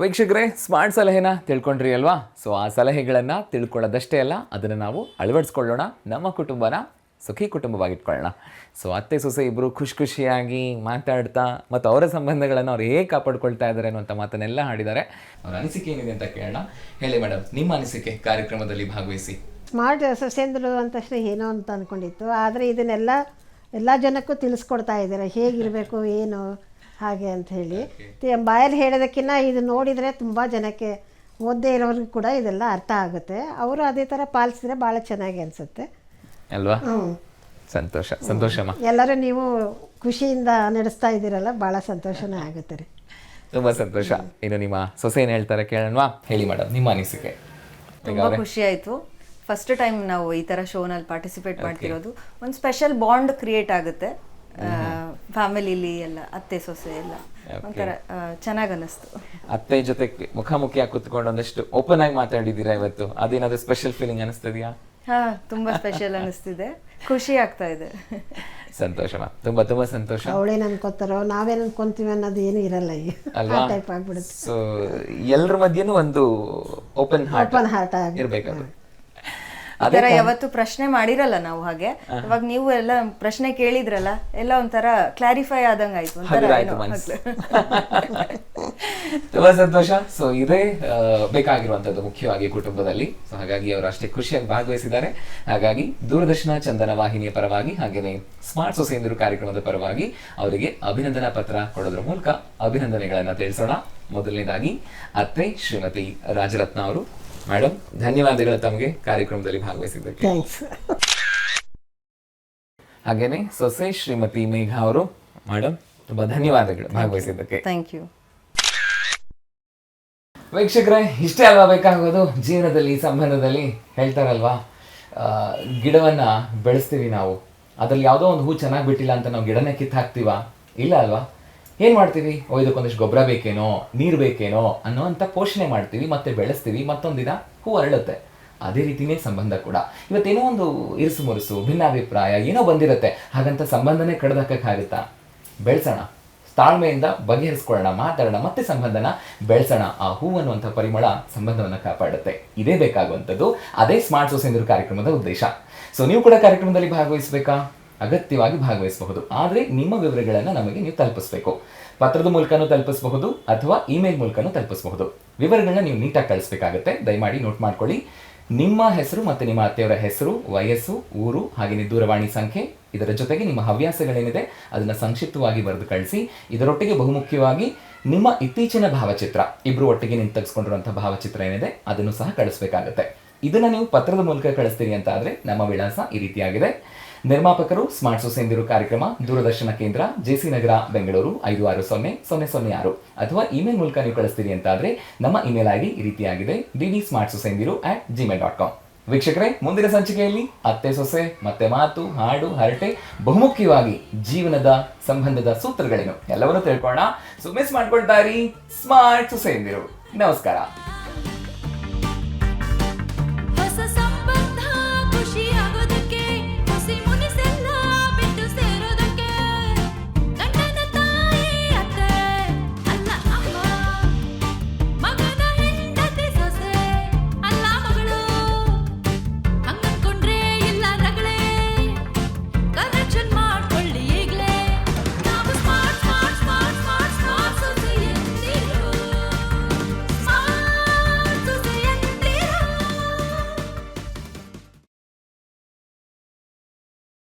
Speaker 1: ವೀಕ್ಷಕರೇ ಸ್ಮಾರ್ಟ್ ಸಲಹೆನ ತಿಳ್ಕೊಂಡ್ರಿ ಅಲ್ವಾ? ಸೊ ಆ ಸಲಹೆಗಳನ್ನು ತಿಳ್ಕೊಳ್ಳೋದಷ್ಟೇ ಅಲ್ಲ, ಅದನ್ನು ನಾವು ಅಳವಡಿಸ್ಕೊಳ್ಳೋಣ. ನಮ್ಮ ಕುಟುಂಬನ ಸುಖಿ ಕುಟುಂಬವಾಗಿಟ್ಕೊಳ್ಳೋಣ. ಸೊ ಅತ್ತೆ, ಸೊಸೆ ಇಬ್ಬರು ಖುಷಿ ಖುಷಿಯಾಗಿ ಮಾತಾಡ್ತಾ ಮತ್ತು ಅವರ ಸಂಬಂಧಗಳನ್ನು ಅವ್ರು ಹೇಗೆ ಕಾಪಾಡ್ಕೊಳ್ತಾ ಇದ್ದಾರೆ ಅನ್ನುವಂಥ ಮಾತನ್ನೆಲ್ಲ ಹಾಡಿದ್ದಾರೆ. ಅವ್ರ ಅನಿಸಿಕೆ ಏನಿದೆ ಅಂತ ಕೇಳೋಣ. ಹೇಳಿ ಮೇಡಮ್ ನಿಮ್ಮ ಅನಿಸಿಕೆ ಕಾರ್ಯಕ್ರಮದಲ್ಲಿ ಭಾಗವಹಿಸಿ.
Speaker 2: ಸ್ಮಾರ್ಟ್ ಸಸ್ಯೇಂದ್ರ ಅಂತ ಏನೋ ಅಂತ ಅಂದ್ಕೊಂಡಿತ್ತು ಆದರೆ ಇದನ್ನೆಲ್ಲ ಎಲ್ಲ ಜನಕ್ಕೂ ತಿಳಿಸ್ಕೊಡ್ತಾ ಇದ್ದಾರೆ. ಹೇಗಿರಬೇಕು, ಏನು? ಹಾಗೆ ಅಂತ ಹೇಳಿ. ಬಾಯಲ್ಲಿ ಹೇಳೋದಕ್ಕಿಂತ ಇದು ನೋಡಿದರೆ ತುಂಬ ಜನಕ್ಕೆ ಓದದೇ ಇರೋರಿಗೂ ಕೂಡ ಇದೆಲ್ಲ ಅರ್ಥ ಆಗುತ್ತೆ. ಅವರು ಅದೇ ಥರ ಪಾಲಿಸಿದ್ರೆ ಭಾಳ ಚೆನ್ನಾಗಿ ಅನಿಸುತ್ತೆ.
Speaker 1: ಅಲ್ವಾ?
Speaker 2: ಸಂತೋಷ.
Speaker 1: ಸಂತೋಷ ಸಂತೋಷಮ್ಮ
Speaker 2: ಎಲ್ಲರೂ ನೀವು ಖುಷಿಯಿಂದ ನಡೆಸ್ತಾ ಇದ್ದೀರಲ್ಲ ಭಾಳ ಸಂತೋಷನೇ ಆಗುತ್ತೆ ರೀ.
Speaker 1: ತುಂಬಾ ಸಂತೋಷ. ಇನ್ನು ನಿಮ್ಮ ಸೊಸೆ ಏನು ಹೇಳ್ತಾರೆ ಕೇಳೋಣವಾ? ಹೇಳಿ ಮೇಡಮ್ ನಿಮ್ಮ ಅನಿಸಿಕೆ.
Speaker 3: ತುಂಬಾ ಖುಷಿ ಆಯ್ತು. ಫಸ್ಟ್ ಟೈಮ್ ನಾವು ಈ ತರ ಶೋನಲ್ಲಿ ಪಾರ್ಟಿಸಿಪೇಟ್ ಮಾಡ್ತಿರೋದು. ಒಂದು ಸ್ಪೆಷಲ್ ಬಾಂಡ್ ಕ್ರಿಯೇಟ್ ಆಗುತ್ತೆ. ಫ್ಯಾಮಿಲಿಲಿ ಎಲ್ಲ ಅತ್ತೆ ಸೊಸೆ ಎಲ್ಲ ಒಂಥರ ಚೆನ್ನಾಗಿ ಅನ್ನಿಸ್ತು
Speaker 1: ಅತ್ತೆ ಜೊತೆ ಮುಖಾಮುಖಿಯಾಗಿ ಕುತ್ಕೊಂಡು ಒಂದಷ್ಟು ಓಪನ್ ಆಗಿ ಮಾತಾಡಿದ್ದೀರಾ ಇವತ್ತು? ಅದೇನಾದ್ರೂ ಸ್ಪೆಷಲ್ ಫೀಲಿಂಗ್ ಅನಿಸ್ತದ್ಯಾ?
Speaker 3: ಹಾ ತುಂಬಾ ಸ್ಪೆಷಲ್ ಅನಿಸ್ತಿದೆ. ಖುಷಿ ಆಗ್ತಾ ಇದೆ.
Speaker 1: ಸಂತೋಷ ತುಂಬಾ ತುಂಬಾ ಸಂತೋಷ.
Speaker 2: ಅವಳೇನ್ ಅನ್ಕೋತಾರೋ ನಾವೇನ್ ಅನ್ಕೊಂತೀವಿ ಅನ್ನೋದು ಏನು ಇರಲ್ಲ ಈಗ. ಟೈಪ್ ಆಗ್ಬಿಡುತ್ತೆ.
Speaker 1: ಸೊ ಎಲ್ಲರ ಮಧ್ಯನೂ ಒಂದು ಓಪನ್ ಹಾರ್ಟ್
Speaker 2: ಓಪನ್ ಹಾರ್ಟ್ ಆಗಿ.
Speaker 3: ತರ ಯಾವತ್ತು ಪ್ರಶ್ನೆ ಮಾಡಿರಲ್ಲ ನಾವು ಹಾಗೆ. ಇವಾಗ ನೀವು ಎಲ್ಲ ಪ್ರಶ್ನೆ ಕೇಳಿದ್ರಲ್ಲ ಎಲ್ಲ ಒಂಥರ ಕ್ಲಾರಿಫೈ ಆದಂಗ ಆಯ್ತು.
Speaker 1: ತುಂಬಾ ಸಂತೋಷ. ಸೊ ಇದೇ ಬೇಕಾಗಿರುವಂತದ್ದು ಮುಖ್ಯವಾಗಿ ಕುಟುಂಬದಲ್ಲಿ. ಸೊ ಹಾಗಾಗಿ ಅವರು ಅಷ್ಟೇ ಖುಷಿಯಾಗಿ ಭಾಗವಹಿಸಿದ್ದಾರೆ. ಹಾಗಾಗಿ ದೂರದರ್ಶನ ಚಂದನ ವಾಹಿನಿಯ ಪರವಾಗಿ ಹಾಗೇನೆ ಸ್ಮಾರ್ಟ್ ಸೊಸೇಂದರು ಕಾರ್ಯಕ್ರಮದ ಪರವಾಗಿ ಅವರಿಗೆ ಅಭಿನಂದನಾ ಪತ್ರ ಕೊಡೋದ್ರ ಮೂಲಕ ಅಭಿನಂದನೆಗಳನ್ನ ತಿಳಿಸೋಣ. ಮೊದಲನೇದಾಗಿ ಅತ್ತೆ ಶ್ರೀಮತಿ ರಾಜರತ್ನ ಅವರು. ಮೇಡಮ್ ಧನ್ಯವಾದಗಳು ತಮಗೆ ಕಾರ್ಯಕ್ರಮದಲ್ಲಿ ಭಾಗವಹಿಸಿದ್ದಕ್ಕೆ. ಹಾಗೇನೆ ಸೊಸೆ ಶ್ರೀಮತಿ ಮೇಘಾ ಅವರು ಮೇಡಮ್ ತುಂಬಾ ಧನ್ಯವಾದಗಳು ಭಾಗವಹಿಸಿದ್ದಕ್ಕೆ.
Speaker 3: ಥ್ಯಾಂಕ್ ಯು
Speaker 1: ವೀಕ್ಷಕರೇ ಇಷ್ಟೇ ಅಲ್ವಾ ಬೇಕಾಗೋದು? ಜೀವನದಲ್ಲಿ ಸಂಬಂಧದಲ್ಲಿ ಹೇಳ್ತಾರಲ್ವಾ? ಗಿಡವನ್ನ ಬೆಳೆಸ್ತೀವಿ ನಾವು. ಅದ್ರಲ್ಲಿ ಯಾವುದೋ ಒಂದು ಹೂ ಚೆನ್ನಾಗಿ ಬಿಟ್ಟಿಲ್ಲ ಅಂತ ನಾವು ಗಿಡನೇ ಕಿತ್ತು ಹಾಕ್ತೀವ ಇಲ್ಲ ಅಲ್ವಾ? ಏನ್ ಮಾಡ್ತೀವಿ? ಓ, ಇದಕ್ಕೊಂದಿಷ್ಟು ಗೊಬ್ಬರ ಬೇಕೇನೋ, ನೀರು ಬೇಕೇನೋ ಅನ್ನೋ ಪೋಷಣೆ ಮಾಡ್ತೀವಿ, ಮತ್ತೆ ಬೆಳೆಸ್ತೀವಿ, ಮತ್ತೊಂದಿನ ಹೂ ಅರಳುತ್ತೆ. ಅದೇ ರೀತಿನೇ ಸಂಬಂಧ ಕೂಡ. ಇವತ್ತೇನೋ ಒಂದು ಇರಿಸು ಮುರುಸು, ಭಿನ್ನಾಭಿಪ್ರಾಯ, ಏನೋ ಬಂದಿರುತ್ತೆ. ಹಾಗಂತ ಸಂಬಂಧನೇ ಕಡ್ದಾಕಕ್ಕಾಗುತ್ತಾ ಬೆಳೆಸೋಣ. ತಾಳ್ಮೆಯಿಂದ ಬಗೆಹರಿಸ್ಕೊಳ್ಳೋಣ, ಮಾತಾಡೋಣ, ಮತ್ತೆ ಸಂಬಂಧನ ಬೆಳೆಸೋಣ. ಆ ಹೂ ಅನ್ನುವಂಥ ಪರಿಮಳ ಸಂಬಂಧವನ್ನು ಕಾಪಾಡುತ್ತೆ. ಇದೇ ಬೇಕಾಗುವಂಥದ್ದು. ಅದೇ ಸ್ಮಾರ್ಟ್ ಸೊಸೆಂದರು ಕಾರ್ಯಕ್ರಮದ ಉದ್ದೇಶ. ಸೊ ನೀವು ಕೂಡ ಕಾರ್ಯಕ್ರಮದಲ್ಲಿ ಭಾಗವಹಿಸಬೇಕಾ? ಅಗತ್ಯವಾಗಿ ಭಾಗವಹಿಸಬಹುದು. ಆದರೆ ನಿಮ್ಮ ವಿವರಗಳನ್ನು ನಮಗೆ ನೀವು ತಲುಪಿಸಬೇಕು. ಪತ್ರದ ಮೂಲಕನೂ ತಲುಪಿಸಬಹುದು ಅಥವಾ ಇಮೇಲ್ ಮೂಲಕನೂ ತಲುಪಿಸಬಹುದು. ವಿವರಗಳನ್ನ ನೀವು ನೀಟಾಗಿ ಕಳಿಸ್ಬೇಕಾಗತ್ತೆ. ದಯಮಾಡಿ ನೋಟ್ ಮಾಡ್ಕೊಳ್ಳಿ. ನಿಮ್ಮ ಹೆಸರು ಮತ್ತು ನಿಮ್ಮ ಅತ್ತೆಯವರ ಹೆಸರು, ವಯಸ್ಸು, ಊರು, ಹಾಗೆಯೇ ದೂರವಾಣಿ ಸಂಖ್ಯೆ, ಇದರ ಜೊತೆಗೆ ನಿಮ್ಮ ಹವ್ಯಾಸಗಳೇನಿದೆ ಅದನ್ನು ಸಂಕ್ಷಿಪ್ತವಾಗಿ ಬರೆದು ಕಳಿಸಿ. ಇದರೊಟ್ಟಿಗೆ ಬಹುಮುಖ್ಯವಾಗಿ ನಿಮ್ಮ ಇತ್ತೀಚಿನ ಭಾವಚಿತ್ರ ಇಬ್ಬರು ಒಟ್ಟಿಗೆ ನಿಂತು ತೆಗೆಸ್ಕೊಂಡಿರುವಂಥ ಭಾವಚಿತ್ರ ಏನಿದೆ ಅದನ್ನು ಸಹ ಕಳಿಸ್ಬೇಕಾಗತ್ತೆ. ಇದನ್ನು ನೀವು ಪತ್ರದ ಮೂಲಕ ಕಳಿಸ್ತೀರಿ ಅಂತ ಆದರೆ ನಮ್ಮ ವಿಳಾಸ ಈ ರೀತಿಯಾಗಿದೆ. ನಿರ್ಮಾಪಕರು ಸ್ಮಾರ್ಟ್ ಸೊಸೆಂದಿರು ಕಾರ್ಯಕ್ರಮ ದೂರದರ್ಶನ ಕೇಂದ್ರ ಜೆಸಿ ನಗರ, ಬೆಂಗಳೂರು, ಐದು ಆರು ಸೊನ್ನೆ ಸೊನ್ನೆ ಸೊನ್ನೆ ಆರು. ಅಥವಾ ಇಮೇಲ್ ಮೂಲಕ ನೀವು ಕಳಿಸ್ತೀರಿ ಅಂತ ಆದ್ರೆ ನಮ್ಮ ಇಮೇಲ್ ಆಗಿ ಈ ರೀತಿಯಾಗಿದೆ ಡಿ ಸ್ಮಾರ್ಟ್ ಸೊಸೆಂದಿರು ಅಟ್ ಜಿಮೇಲ್ ಡಾಟ್ ಕಾಮ್ ವೀಕ್ಷಕರೇ, ಮುಂದಿನ ಸಂಚಿಕೆಯಲ್ಲಿ ಅತ್ತೆ ಸೊಸೆ, ಮತ್ತೆ ಮಾತು, ಹಾಡು, ಹರಟೆ, ಬಹುಮುಖ್ಯವಾಗಿ ಜೀವನದ ಸಂಬಂಧದ ಸೂತ್ರಗಳೇನು? ಎಲ್ಲವನ್ನೂ ತಿಳ್ಕೊಳ್ಳೋಣ. ಸೊ ಮಿಸ್ ಮಾಡ್ಕೊಳ್ತಾ ಇರಿ, ಸ್ಮಾರ್ಟ್ ಸೊಸೆಂದಿರು ನಮಸ್ಕಾರ.